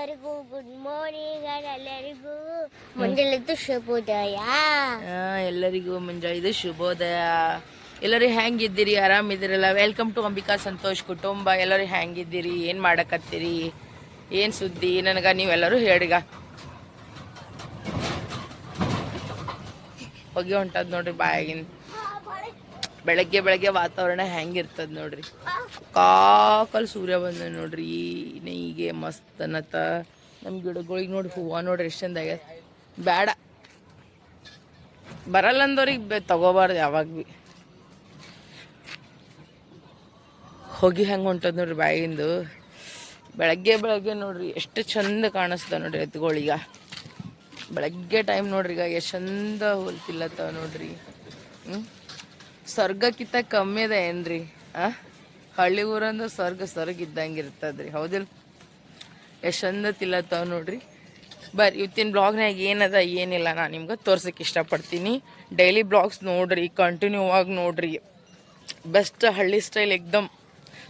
ಎಲ್ಲರಿಗೂ good morning ಎಲ್ಲರಿಗೂ ಮುಂಜಾನೆದ್ದು ಶುಭೋದಯ. ಎಲ್ಲರಿಗೂ ಮುಂಜಾನೆ ಶುಭೋದಯ. ಎಲ್ಲರೂ ಹೆಂಗಿದ್ದೀರಿ? ಆರಾಮಿದ್ದೀರಲ್ಲ? ವೆಲ್ಕಮ್ ಟು ಅಂಬಿಕಾ ಸಂತೋಷ್ ಕುಟುಂಬ. ಎಲ್ಲರೂ ಹೆಂಗಿದ್ದೀರಿ? ಏನು ಮಾಡಕತ್ತೀರಿ? ಏನು ಸುದ್ದಿ? ನನಗ ನೀವೆಲ್ಲರೂ ಹೇಳಿಗ ಹೊಗೆ ಹೊಂಟದ್ ನೋಡ್ರಿ ಬಾಯಾಗಿನ ಬೆಳಗ್ಗೆ ಬೆಳಗ್ಗೆ ವಾತಾವರಣ ಹೆಂಗಿರ್ತದ ನೋಡ್ರಿ. ಕಾಕಲ್ ಸೂರ್ಯ ಬಂದ ನೋಡ್ರಿ ನೈಗೆ ಮಸ್ತ್ ಅನ್ನತ್ತ. ನಮ್ಮ ಗಿಡಗಳಿಗೆ ನೋಡಿ ಹೂವು ನೋಡ್ರಿ ಎಷ್ಟು ಚಂದ ಬೇಡ ಬರಲ್ಲ ಅಂದವ್ರಿಗೆ ತಗೋಬಾರ್ದು ಯಾವಾಗ ಭೀ ಹೋಗಿ ಹೆಂಗೆ ಹೊಂಟದ ನೋಡ್ರಿ ಬಾಯಿಂದು. ಬೆಳಗ್ಗೆ ಬೆಳಗ್ಗೆ ನೋಡ್ರಿ ಎಷ್ಟು ಚಂದ ಕಾಣಿಸ್ತಾವ ನೋಡ್ರಿ ಎತ್ತುಗಳೀಗ ಬೆಳಗ್ಗೆ ಟೈಮ್ ನೋಡ್ರಿ ಈಗ ಎಷ್ಟು ಚಂದ ಹೋಲ್ತಿಲ್ಲತ್ತ ನೋಡ್ರಿ. ಹ್ಞೂ ಸ್ವರ್ಗಕ್ಕಿಂತ ಕಮ್ಮಿ ಅದ ಏನ್ರಿ, ಆ? ಹಳ್ಳಿ ಊರಂದ್ರೆ ಸ್ವರ್ಗ ಸ್ವರ್ಗ ಇದ್ದಂಗೆ ಇರ್ತದ್ರಿ ಹೌದಿಲ್ಲ ಎಷ್ಟು ಚಂದ ತಿಲ್ಲತ್ತಾವ ನೋಡ್ರಿ. ಬರ್ರಿ ಇವತ್ತಿನ ಬ್ಲಾಗ್ನಾಗ ಏನದ ಏನಿಲ್ಲ, ನಾನು ನಿಮ್ಗೆ ತೋರ್ಸಕ್ಕೆ ಇಷ್ಟಪಡ್ತೀನಿ. ಡೈಲಿ ಬ್ಲಾಗ್ಸ್ ನೋಡ್ರಿ ಕಂಟಿನ್ಯೂ ಆಗಿ ನೋಡ್ರಿ. ಬೆಸ್ಟ್ ಹಳ್ಳಿ ಸ್ಟೈಲ್ ಎಕ್ದಮ್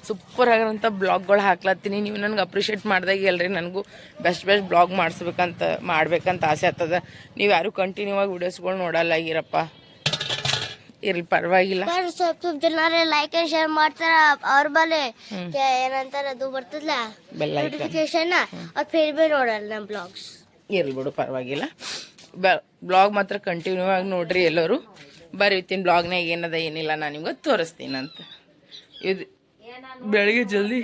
ಸೂಪರ್ ಆಗಿರೋಂಥ ಬ್ಲಾಗ್ಗಳು ಹಾಕ್ಲತ್ತೀನಿ. ನೀವು ನನಗೆ ಅಪ್ರಿಷಿಯೇಟ್ ಮಾಡ್ದಾಗ ಎಲ್ರಿ ನನಗೂ ಬೆಸ್ಟ್ ಬೆಸ್ಟ್ ಬ್ಲಾಗ್ ಮಾಡಿಸ್ಬೇಕಂತ, ಮಾಡ್ಬೇಕಂತ ಆಸೆ ಆಗ್ತದೆ. ನೀವು ಯಾರು ಕಂಟಿನ್ಯೂ ಆಗಿ ವೀಡಿಯೋಸ್ಗಳು ನೋಡಲ್ಲ ಇರಪ್ಪ ಇರ್ಲಿ ಪರವಾಗಿಲ್ಲ. ಸ್ವಲ್ಪ ಸ್ವಲ್ಪ ಜನರೇ ಲೈಕ್ ಅಂಡ್ ಶೇರ್ ಮಾಡ್ತಾರ. ಅವ್ರ ಬಲೆ. ಏನಂತಾರ ಅದು ಬರ್ತದಲ್ಲ? ಬೆಲ್ಲ ನೋಟಿಫಿಕೇಶನ್ ಅವ್ರ ಫೇರ್ ಬಿ ನೋಡಲ್ಲ ನಮ್ಮ ಬ್ಲಾಗ್ಸ್ ಇರ್ಲಿ ಬಿಡು ಪರವಾಗಿಲ್ಲ. ಬ್ಲಾಗ್ ಮಾತ್ರ ಕಂಟಿನ್ಯೂ ಆಗಿ ನೋಡ್ರಿ ಎಲ್ಲರೂ. ಬರ್ರಿ ಇವತ್ತಿನ ಬ್ಲಾಗ್ನಾಗ ಏನದ ಏನಿಲ್ಲ ನಾನು ನಿಮ್ಗೆ ತೋರಿಸ್ತೀನಿ ಅಂತ. ಇದು ಬೆಳಿಗ್ಗೆ ಜಲ್ದಿ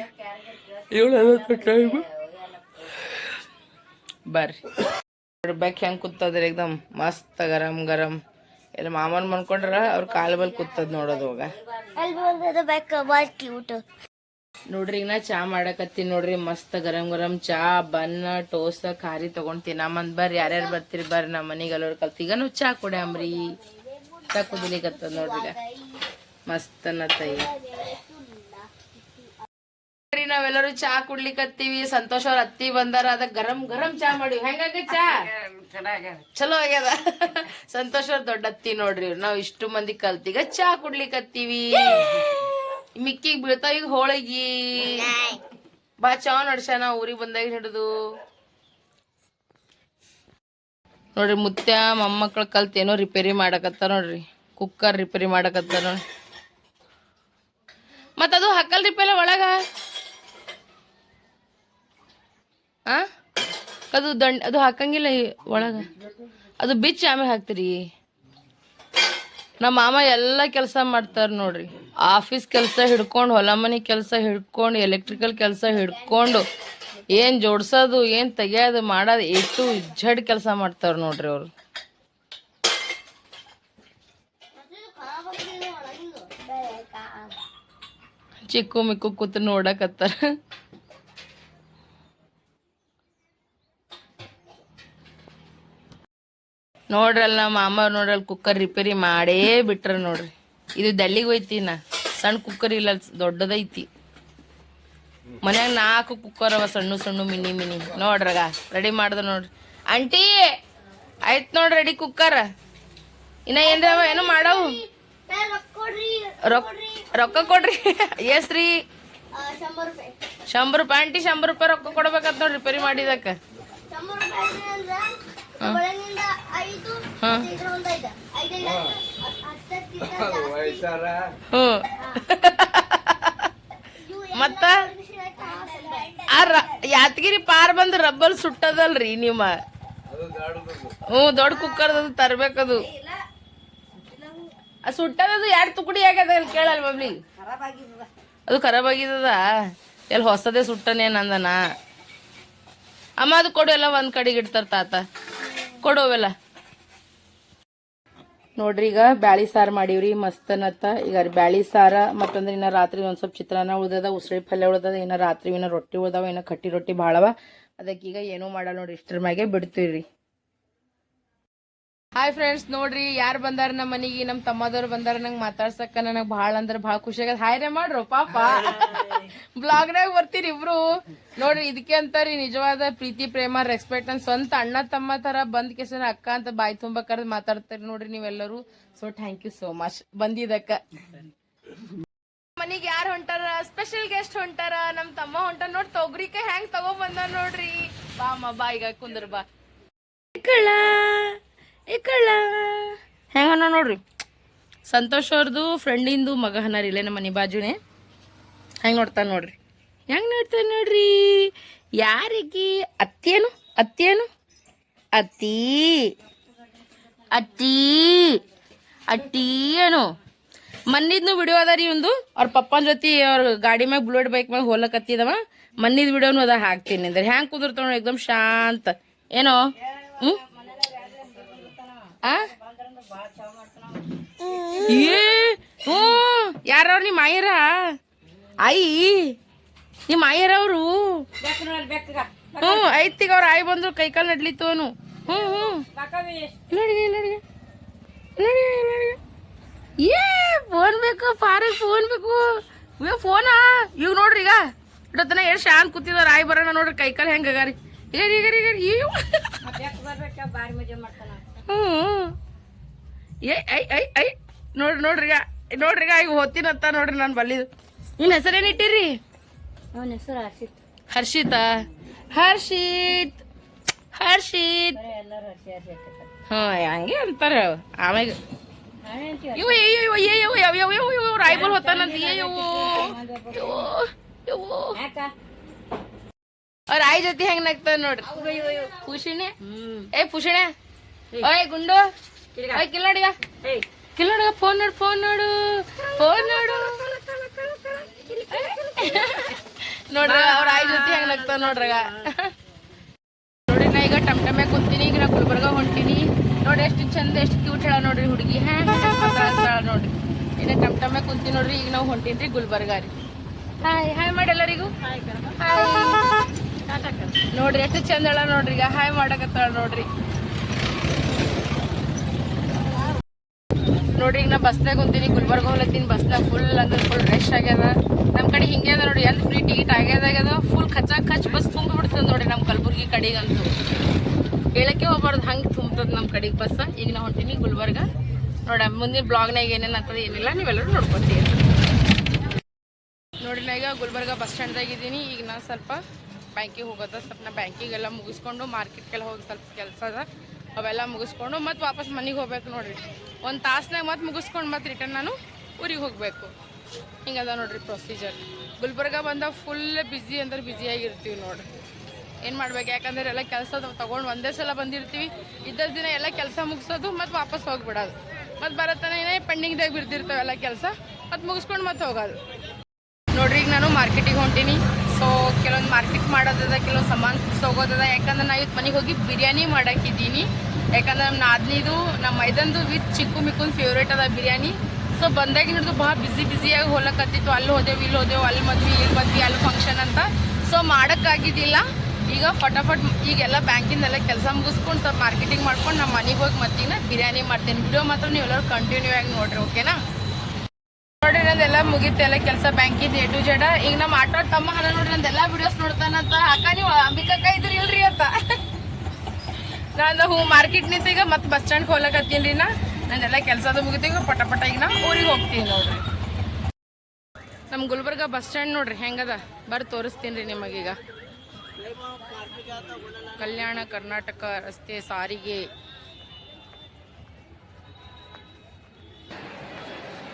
ಏಳು ಐವತ್ತು ಟೈಮ್ ಬರ್ರಿ. ಬ್ಯಾಕ್ ಹೆಂಗೆ ಕೂತದ್ರಿ ಎಕ್ದಮ್ ಮಸ್ತ್ ಗರಂ ಗರಂ ಎಲ್ಲ ಮಾಮನ್ ಮನ್ಕೊಂಡ್ರ ಅವ್ರ ಕಾಲ ಬಲ್ ಕೂತದ್ ನೋಡೋದು ಕ್ಯೂಟ್ ನೋಡ್ರಿ ಈಗ ನಾ ಚಾ ಮಾಡಕತ್ತೀನಿ ನೋಡ್ರಿ ಮಸ್ತ್ ಗರಂ ಗರಂ ಚಾ ಬನ್ನ ಟೋಸ ಖಾರಿ ತಗೊಂಡ್ ತಿನ್ನಮ್ಮಂದ್ ಬರ್ರಿ ಯಾರ್ಯಾರು ಬರ್ತೀರಿ ಬರ್ರಿ ನಮ್ಮ ಮನೆಗೆ ಎಲ್ಲರು ಕಲ್ತಿ ಈಗ ನಾವು ಚಾ ಅಂಬ್ರಿ. ಚಾ ಕುದಿಲಿಕತ್ತದ ನೋಡ್ರಿ ಮಸ್ತ್ ಅನ್ನ ನೋಡ್ರಿ ನಾವೆಲ್ಲರೂ ಚಾ ಕುಡ್ಲಿಕತ್ತೀವಿ ಸಂತೋಷ್ ಅವ್ರ ಅತ್ತಿ ಬಂದಾರ. ಅದ ಗರಂ ಗರಂ ಚಾ ಮಾಡಿವಿ ಹೆಂಗಾಗ ಚಾ? ಚಲೋ ಆಗ್ಯದ. ಸಂತೋಷ್ ಅವ್ರ ದೊಡ್ಡ ಅತ್ತಿ ನೋಡ್ರಿ. ನಾವ್ ಇಷ್ಟು ಮಂದಿ ಕಲ್ತೀಗ ಚಾ ಕುಡ್ಲಿಕತ್ತೀವಿ ಮಿಕ್ಕಿಗ್ ಬೀಳ್ತಾವ ಈಗ ಹೋಳಿಗಿ. ಬಾ, ಚಾ ನಡ್ಸ್ಯಾನ ಊರಿಗೆ ಬಂದಾಗ ಹಿಡಿದು. ನೋಡ್ರಿ ಮುತ್ಯ ಮೊಮ್ಮಕ್ಳ ಕಲ್ತ್ ಏನೋ ರಿಪೇರಿ ಮಾಡಕತ್ತಾರ ನೋಡ್ರಿ. ಕುಕ್ಕರ್ ರಿಪೇರಿ ಮಾಡಕತ್ತಾರ ನೋಡ್ರಿ. ಮತ್ತದು ಹಾಕಲ್ ರಿಪೇರಿ ಒಳಗ? ಆ? ಅದು ದಂಡ, ಅದು ಹಾಕಂಗಿಲ್ಲ ಒಳಗೆ. ಅದು ಬಿಚ್ಚಿ ಆಮೇಲೆ ಹಾಕ್ತೀರಿ. ನಮ್ಮ ಮಾಮ ಎಲ್ಲ ಕೆಲಸ ಮಾಡ್ತಾರೆ ನೋಡ್ರಿ. ಆಫೀಸ್ ಕೆಲಸ ಹಿಡ್ಕೊಂಡು, ಹೊಲ ಮನೆ ಕೆಲಸ ಹಿಡ್ಕೊಂಡು, ಎಲೆಕ್ಟ್ರಿಕಲ್ ಕೆಲಸ ಹಿಡ್ಕೊಂಡು, ಏನು ಜೋಡ್ಸೋದು, ಏನು ತೆಗಿಯೋದು, ಮಾಡೋದು ಎಷ್ಟು ಇಜ್ಜಡ್ ಕೆಲಸ ಮಾಡ್ತಾರೆ ನೋಡ್ರಿ ಅವರು. ಚಿಕ್ಕು ಮಿಕ್ಕು ಕೂತು ನೋಡಕತ್ತಾರ. ನೋಡ್ರಲ್ಲ ನಮ್ಮ ಮಾಮ ನೋಡ್ರಲ್ಲ ಕುಕ್ಕರ್ ರಿಪೇರಿ ಮಾಡೇ ಬಿಟ್ರ ನೋಡ್ರಿ. ಇದು ದಲ್ಲಿಗೆ ಹೋಯ್ತಿ ನಾ. ಸಣ್ಣ ಕುಕ್ಕರ್ ಇಲ್ಲ, ದೊಡ್ಡದೈತಿ. ಮನ್ಯಾಗ ನಾಲ್ಕು ಕುಕ್ಕರ್ ಅವ, ಸಣ್ಣ ಸಣ್ಣ, ಮಿನಿ ಮಿನಿ. ನೋಡ್ರಗ ರೆಡಿ ಮಾಡ್ದ ನೋಡ್ರಿ. ಆಂಟಿ, ಆಯ್ತು ನೋಡ್ರಿ ರೆಡಿ ಕುಕ್ಕರ್ ಇನ್ನ ಏನ್ರ ಅವ, ಏನು ಮಾಡವು? ರೊಕ್ಕ ರೊಕ್ಕ ಕೊಡ್ರಿ. ರೂಪಾಯಿ ಶಂಬರ್ ರೂಪಾಯಿ. ಆಂಟಿ, ಶಂಬರ್ ರೂಪಾಯಿ ರೊಕ್ಕ ಕೊಡ್ಬೇಕಂತ ನೋಡ್ರಿ ರಿಪೇರಿ ಮಾಡಿದಕ್ಕ. ಮತ್ತ? ಆ ರ- ಯಾದಗಿರಿ ಪಾರ್ ಬಂದು ರಬ್ಬಲ್ ಸುಟ್ಟದಲ್ರಿ ನಿಮ್ಮ ಹ್ಞೂ ದೊಡ್ಡ ಕುಕ್ಕರ್ ತರ್ಬೇಕದು. ಆ ಸುಟ್ಟದದು ಎರಡು ತುಕಡಿ ಆಗ್ಯದ ಇಲ್ಲಿ ಕೇಳಲ್ ಬಬ್ಲಿ ಅದು ಖರಾಬ್ ಆಗಿದದ. ಎಲ್ಲಿ ಹೊಸದೇ ಸುಟ್ಟನೇನಂದನ? ಅಮ್ಮ ಅದು ಕೊಡು ಎಲ್ಲ ಒಂದ್ ಕಡೆಗೆ ಇಡ್ತಾರ ತಾತ. ಕೊಡುವೆಲ್ಲ ನೋಡ್ರಿ ಈಗ ಬ್ಯಾಳಿ ಸಾರು ಮಾಡೀವ್ರಿ, ಮಸ್ತ್ ಅನ್ನತ್ತ. ಈಗ ಬ್ಯಾಳಿ ಸಾರ, ಮತ್ತಂದ್ರೆ ಇನ್ನ ರಾತ್ರಿ ಒಂದ್ ಸ್ವಲ್ಪ ಚಿತ್ರಾನ್ನ ಉಳ್ದದ, ಉಸಿರಿ ಪಲ್ಯ ಉಳ್ದದ, ಇನ್ನ ರಾತ್ರಿ ಇನ್ನ ರೊಟ್ಟಿ ಉಳ್ದಾವ, ಇನ್ನ ಕಟ್ಟಿ ರೊಟ್ಟಿ ಭಾಳವ. ಅದಕ್ಕೀಗ ಏನೂ ಮಾಡಲ್ಲ ನೋಡ್ರಿ, ಇಷ್ಟರ ಮ್ಯಾಗೆ ಬಿಡ್ತೀವ್ರಿ. ಹಾಯ್ ಫ್ರೆಂಡ್ಸ್ ನೋಡ್ರಿ ಯಾರು ಬಂದಾರ ನಮ್ಮ ಮನೆಗೆ ನಮ್ಮ ತಮ್ಮದವ್ರು ಬಂದಾರ ನಂಗೆ ಮಾತಾಡ್ಸಕ್ಕ ನನಗೆ ಭಾಳ ಅಂದ್ರೆ ಭಾಳ ಖುಷಿ ಆಗ್ಯದ ಹಾಯ್ ರೇ ಮಾಡ್ರು ಪಾಪ. ಬ್ಲಾಗ್ನಾಗ ಬರ್ತೀರಿ ಇಬ್ರು. ನೋಡ್ರಿ ಇದಕ್ಕೆ ಅಂತಾರಿ ನಿಜವಾದ ಪ್ರೀತಿ ಪ್ರೇಮ ರೆಸ್ಪೆಕ್ಟ್ ಅಂತ ಸ್ವಂತ ಅಣ್ಣ ತಮ್ಮ ತರ ಬಂದ್ ಕೆಸನ ಅಕ್ಕ ಅಂತ ಬಾಯಿ ತುಂಬ ಕರೆದು ಮಾತಾಡ್ತಾರೆ ನೋಡ್ರಿ ನೀವೆಲ್ಲರೂ. So thank you so much ಬಂದಿದ್ದಕ್ಕ. ಮನಿಗೆ ಯಾರು ಹೊಂಟಾರ? ಸ್ಪೆಷಲ್ ಗೆಸ್ಟ್ ಹೊಂಟಾರ? ನಮ್ಮ ತಮ್ಮ ಹೊಂಟಾರ ನೋಡಿ ತೊಗರಿಕೆ ಹೆಂಗ್ ತಗೋ ಬಂದ ನೋಡ್ರಿ. ಬಾ ಅಮ್ಮ ಬಾ ಈಗ ಕುಂದ್ರ ಬಾ. ಇಕ್ಕಳ ಹೆಂಗನ ನೋಡ್ರಿ? ಸಂತೋಷ್ ಅವ್ರದ್ದು ಫ್ರೆಂಡಿಂದು ಮಗ ಹನಾರಿ ಇಲ್ಲೇ ನಮ್ಮ ಮನೆ ಬಾಜುನೇ. ಹೆಂಗೆ ನೋಡ್ತಾನೆ ನೋಡ್ರಿ? ಹೆಂಗೆ ನೋಡ್ತಾನೆ ನೋಡ್ರಿ? ಯಾರಿಗೆ? ಅತ್ತೇನು ಅತ್ತೇನು ಅತ್ತಿ. ಅತ್ತಿ. ಅಟ್ಟಿ ಏನು? ಮನ್ನಿದ್ನು ವಿಡಿಯೋ ಅದ ರೀ ಒಂದು ಅವ್ರ ಪಪ್ಪನ ಜೊತೆ ಅವ್ರ ಗಾಡಿ ಮ್ಯಾಗ ಬುಲೆಟ್ ಬೈಕ್ ಮ್ಯಾಗ ಹೋಲಕತ್ತಿದವ ಮನ್ನಿದ್ ವಿಡಿಯೋನು ಅದ ಹಾಕ್ತೀನಿ ಅಂದ್ರೆ. ಹ್ಯಾಂಗ್ ಕುದುರ್ತಾವ ಎಕ್ದಮ್ ಶಾಂತ. ಏನೋ? ಹ್ಮ್? ಆ ಏ ಹ್ಞೂ ಯಾರವ್ರ ನಿಮ್ಮ ಅಯ್ಯರ ಅಯ್ಯ ನಿಮ್ಮ ಅಯ್ಯರವ್ರು ಅವರು ಹ್ಞೂ ಐತಿಗ ಅವ್ರ ಆಯ್ ಬಂದ್ರು ಕೈಕಾಲು ನಡ್ಲಿತ್ತು ಅವನು. ಹ್ಞೂ ಹ್ಞೂ. ಇಲ್ಲಡಿಗೆ ಇಲ್ಲಡಿಗೆ. ಇಲ್ಲಡಿಗೆ ಇಲ್ಲಡಿಗೆ. ಏ ಫೋನ್ ಬೇಕು ಫಾರಿಗೆ ಫೋನ್ ಬೇಕು. ಇವ ಫೋನಾ? ಈಗ ನೋಡ್ರಿ ಈಗ. ಇಡತನ ಎಷ್ಟು ಶಾಂತ್ ಕೂತಿದಾರ ಆಯ್ ಬರೋಣ ನೋಡ್ರಿ ಕೈಕಾಲು ಹೆಂಗೆ ಅಗಾರಿ. ಈಗ ಈಗ ಈಗ ಈಗ ಹ್ಞೂ ಏ ಐ ಐ ಐ ನೋಡ್ರಿ ನೋಡ್ರಿ ನೋಡ್ರಿ ಈಗ ಹೋಗ್ತೀನಂತ ನೋಡ್ರಿ ನಾನು ಬಲ್ಲಿದು ನಿನ್ನ ಹೆಸರೇನು ಇಟ್ಟಿರಿ ಅವನ ಹೆಸರು ಹರ್ಷಿತ್ ಹರ್ಷಿತಾ ಹರ್ಷಿತ್ ಹರ್ಷಿತ್ ಹಾ ಹಂಗೆ ಅಂತಾರ ಆಮ್ಯಾಗ ಇವ ಅಯ್ಯೋ ಅಯ್ಯೋ ಯಾವ ಯಾವ ಯಾವ ಇವು ರಾಯ್ಬಲ್ ಹೊತ್ತಾನಂತ ಅಯ್ಯೋ ಅವ್ರ ಆಯ್ ಜೊತೆ ಹೆಂಗ್ ನಗ್ತಾನ ನೋಡ್ರಿ ಖುಷಿನೇ ಏ ಖುಷಿನೇ ಓಯ್ ಗುಂಡು. ಓಯ್ ಕಿಲ್ ನೋಡಿಗ. ಕಿಲ್ ನೋಡಿಗ ಫೋನ್ ನೋಡು ಫೋನ್ ನೋಡು. ಫೋನ್ ನೋಡು. ನೋಡ್ರಿ ಅವ್ರ ಆಯ್ ಜೊತೆ ಹೆಂಗ್ ನಗ್ತಾವ ನೋಡ್ರಗ. ನೋಡ್ರಿ ನಾ ಈಗ ಟಮ್ ಟಮ್ಯಾಗ ಕುಂತೀನಿ ಈಗ ನಾ ಗುಲ್ಬರ್ಗ ಹೊಂಟೀನಿ. ನೋಡ್ರಿ ಎಷ್ಟು ಚಂದ ಎಷ್ಟು ಕ್ಯೂಟ್ ಹೇಳ ನೋಡ್ರಿ ಹುಡುಗಿ ಹಾ? ನೋಡ್ರಿ. ಇನ್ನ ಟಮ್ ಟಮ್ಯಾಗ ಕುಂತೀನಿ ನೋಡ್ರಿ ಈಗ ನಾವು ಹೊಂಟೀನ್ರಿ ಗುಲ್ಬರ್ಗ ರೀ. ಹಾಯ್ ಹಾಯ್ ಮಾಡಿ ಎಲ್ಲರಿಗೂ. ಹಾಯ್ ನೋಡ್ರಿ ಎಷ್ಟು ಚಂದ ಹೇಳ ನೋಡ್ರಿ ಈಗ. ಹಾಯ್ ಮಾಡಕತ್ತಾಳ ನೋಡ್ರಿ. ನೋಡ್ರಿ ಈಗ ನಾ ಬಸ್ನಾಗ ಕುಂತೀನಿ ಗುಲ್ಬರ್ಗ ಹೋಗ್ಲತ್ತೀನಿ ಬಸ್ನಾಗ ಫುಲ್ ಅಂದ್ರೆ ಫುಲ್ ರಶ್ ಆಗ್ಯದ. ನಮ್ಮ ಕಡೆ ಹಿಂಗೆ ಅದ ನೋಡಿ ಎಲ್ಲಿ ಫ್ರೀ ಟಿಕೆಟ್ ಆಗ್ಯದಾಗ್ಯದ ಆಗ್ಯದ ಫುಲ್ ಕಚ್ಚಾ ಖಚ್ ಬಸ್ ತುಂಬಿಬಿಡ್ತದೆ ನೋಡಿ ನಮ್ಮ ಕಲಬುರ್ಗಿ ಕಡೆಗಂತೂ. ಹೇಳಕ್ಕೆ ಹೋಗ್ಬಾರ್ದು, ಹಂಗೆ ತುಂಬ್ತದೆ ನಮ್ಮ ಕಡೆಗೆ ಬಸ್ ಈಗ ನಾ ಹೊಂಟೀನಿ ಗುಲ್ಬರ್ಗ. ನೋಡ, ಮುಂದಿನ ಬ್ಲಾಗ್ನಾಗ ಏನೇನು ಆಗ್ತದೆ, ಏನಿಲ್ಲ, ನೀವೆಲ್ಲರೂ ನೋಡ್ಕೊತೀವಿ ನೋಡಿ ನಾ ಈಗ ಗುಲ್ಬರ್ಗ ಬಸ್ ಸ್ಟ್ಯಾಂಡ್ದಾಗ ಇದ್ದೀನಿ. ಈಗ ನಾ ಸ್ವಲ್ಪ ಬ್ಯಾಂಕಿಗೆ ಹೋಗೋದ, ಸ್ವಲ್ಪ ನಾ ಬ್ಯಾಂಕಿಗೆಲ್ಲ ಮುಗಿಸ್ಕೊಂಡು ಮಾರ್ಕೆಟ್ಗೆಲ್ಲ ಹೋಗಿ ಸ್ವಲ್ಪ ಕೆಲಸ ಅದ. ಅವೆಲ್ಲ ಮುಗಿಸ್ಕೊಂಡು ಮತ್ತೆ ವಾಪಸ್ ಮನೆಗೆ ಹೋಗ್ಬೇಕು ನೋಡ್ರಿ. ಒಂದು ತಾಸ್ನಾಗ ಮತ್ತೆ ಮುಗಿಸ್ಕೊಂಡು ಮತ್ತೆ ರಿಟರ್ನ್ ನಾನು ಊರಿಗೆ ಹೋಗಬೇಕು. ಹಿಂಗದ ನೋಡ್ರಿ ಪ್ರೊಸೀಜರ್ ಗುಲ್ಬರ್ಗ ಬಂದಾಗ ಫುಲ್ ಬ್ಯುಸಿ ಅಂದ್ರೆ ಬ್ಯುಸಿಯಾಗಿರ್ತೀವಿ ನೋಡ್ರಿ. ಏನು ಮಾಡ್ಬೇಕು? ಯಾಕಂದ್ರೆ ಎಲ್ಲ ಕೆಲಸ ತೊಗೊಂಡು ಒಂದೇ ಸಲ ಬಂದಿರ್ತೀವಿ. ಇದ್ದಷ್ಟು ದಿನ ಎಲ್ಲ ಕೆಲಸ ಮುಗಿಸೋದು ಮತ್ತು ವಾಪಸ್ ಹೋಗ್ಬಿಡೋದು. ಮತ್ತು ಬರತ್ತನ ಏನೇ ಪೆಂಡಿಂಗ್ದಾಗ ಬಿಡ್ತಿರ್ತಾವೆಲ್ಲ ಕೆಲಸ. ಮತ್ತು ಮುಗಿಸ್ಕೊಂಡು ಮತ್ತೆ ಹೋಗೋದು. ನೋಡ್ರಿ ಈಗ ನಾನು ಮಾರ್ಕೆಟಿಗೆ ಹೊಂಟೀನಿ. ಸೊ, ಕೆಲವೊಂದು ಮಾರ್ಕೆಟ್ ಮಾಡೋದದ, ಕೆಲವೊಂದು ಸಾಮಾನು ಹೋಗೋದದ ಯಾಕಂದ್ರೆ ನಾ ಇವತ್ತು ಮನೆಗೆ ಹೋಗಿ ಬಿರಿಯಾನಿ ಮಾಡಾಕಿದ್ದೀನಿ. ಯಾಕಂದ್ರೆ ನಮ್ಮ ನಾದ್ನಿದು ನಮ್ಮ ಮೈದಂದು ವಿತ್ ಚಿಕ್ಕು ಮಿಕ್ಕುನ್ ಫೇವ್ರೇಟ್ ಅದ ಬಿರಿಯಾನಿ. ಸೊ ಬಂದಾಗ ಹಿಡಿದು ಭಾಳ ಬಿಸಿ ಬಿಸಿಯಾಗಿ ಹೋಲಕತ್ತಿತ್ತು. ಅಲ್ಲಿ ಹೋದೆವು, ಇಲ್ಲಿ ಹೋದೆವು, ಅಲ್ಲಿ ಮದ್ವಿ, ಇಲ್ಲಿ ಮದ್ವಿ, ಅಲ್ಲಿ ಫಂಕ್ಷನ್ ಅಂತ. ಸೊ ಮಾಡೋಕ್ಕಾಗಿದ್ದಿಲ್ಲ. ಈಗ ಫಟಾಫಟ್ ಈಗೆಲ್ಲ ಬ್ಯಾಂಕಿಂದೆಲ್ಲ ಕೆಲಸ ಮುಗಿಸ್ಕೊಂಡು ಸ್ವಲ್ಪ ಮಾರ್ಕೆಟಿಂಗ್ ಮಾಡ್ಕೊಂಡು ನಮ್ಮ ಮನೆಗೆ ಹೋಗಿ ಮತ್ತೀನ ಬಿರಿಯಾನಿ ಮಾಡ್ತೀನಿ. ವಿಡಿಯೋ ಮಾತ್ರ ನೀವೆಲ್ಲರೂ ಕಂಟಿನ್ಯೂ ಆಗಿ ನೋಡ್ರಿ ಓಕೆನಾ ನೋಡ್ರಿ ನಂದೆಲ್ಲ ಮುಗಿತೆಲ್ಲ ಕೆಲಸ ಬ್ಯಾಂಕಿಂದ ಎ ಟು ಜಡ ಈಗ ನಮ್ಮ ಆಟೋ ತಮ್ಮ ಹಣ ನೋಡ್ರಿ, ನಂದೆಲ್ಲ ವಿಡಿಯೋಸ್ ನೋಡ್ತಾನಂತ. ಅಕ್ಕ, ನೀವು ಅಂಬಿಕಕ್ಕ ಇದ್ರಿ ಇಲ್ರಿ ಅಂತ. ನಾನು ಹೂ ಮಾರ್ಕೆಟ್ ನಿಂತ ಈಗ ಮತ್ತೆ ಬಸ್ ಸ್ಟ್ಯಾಂಡ್ ಹೋಗ್ಲಕತ್ತೀನಿ ರೀ ನಾ. ನಂದೆಲ್ಲ ಕೆಲಸದ ಮುಗಿತು, ಈಗ ಪಟ ಪಟ ಈಗ ನಾ ಊರಿಗೆ ಹೋಗ್ತೀನಿ ನೋಡ್ರಿ. ನಮ್ಮ ಗುಲ್ಬರ್ಗ ಬಸ್ ಸ್ಟ್ಯಾಂಡ್ ನೋಡ್ರಿ, ಹೆಂಗದ? ಬರ್ರಿ ತೋರಿಸ್ತೀನಿ ರೀ ನಿಮಗೀಗ. ಕಲ್ಯಾಣ ಕರ್ನಾಟಕ ರಸ್ತೆ ಸಾರಿಗೆ.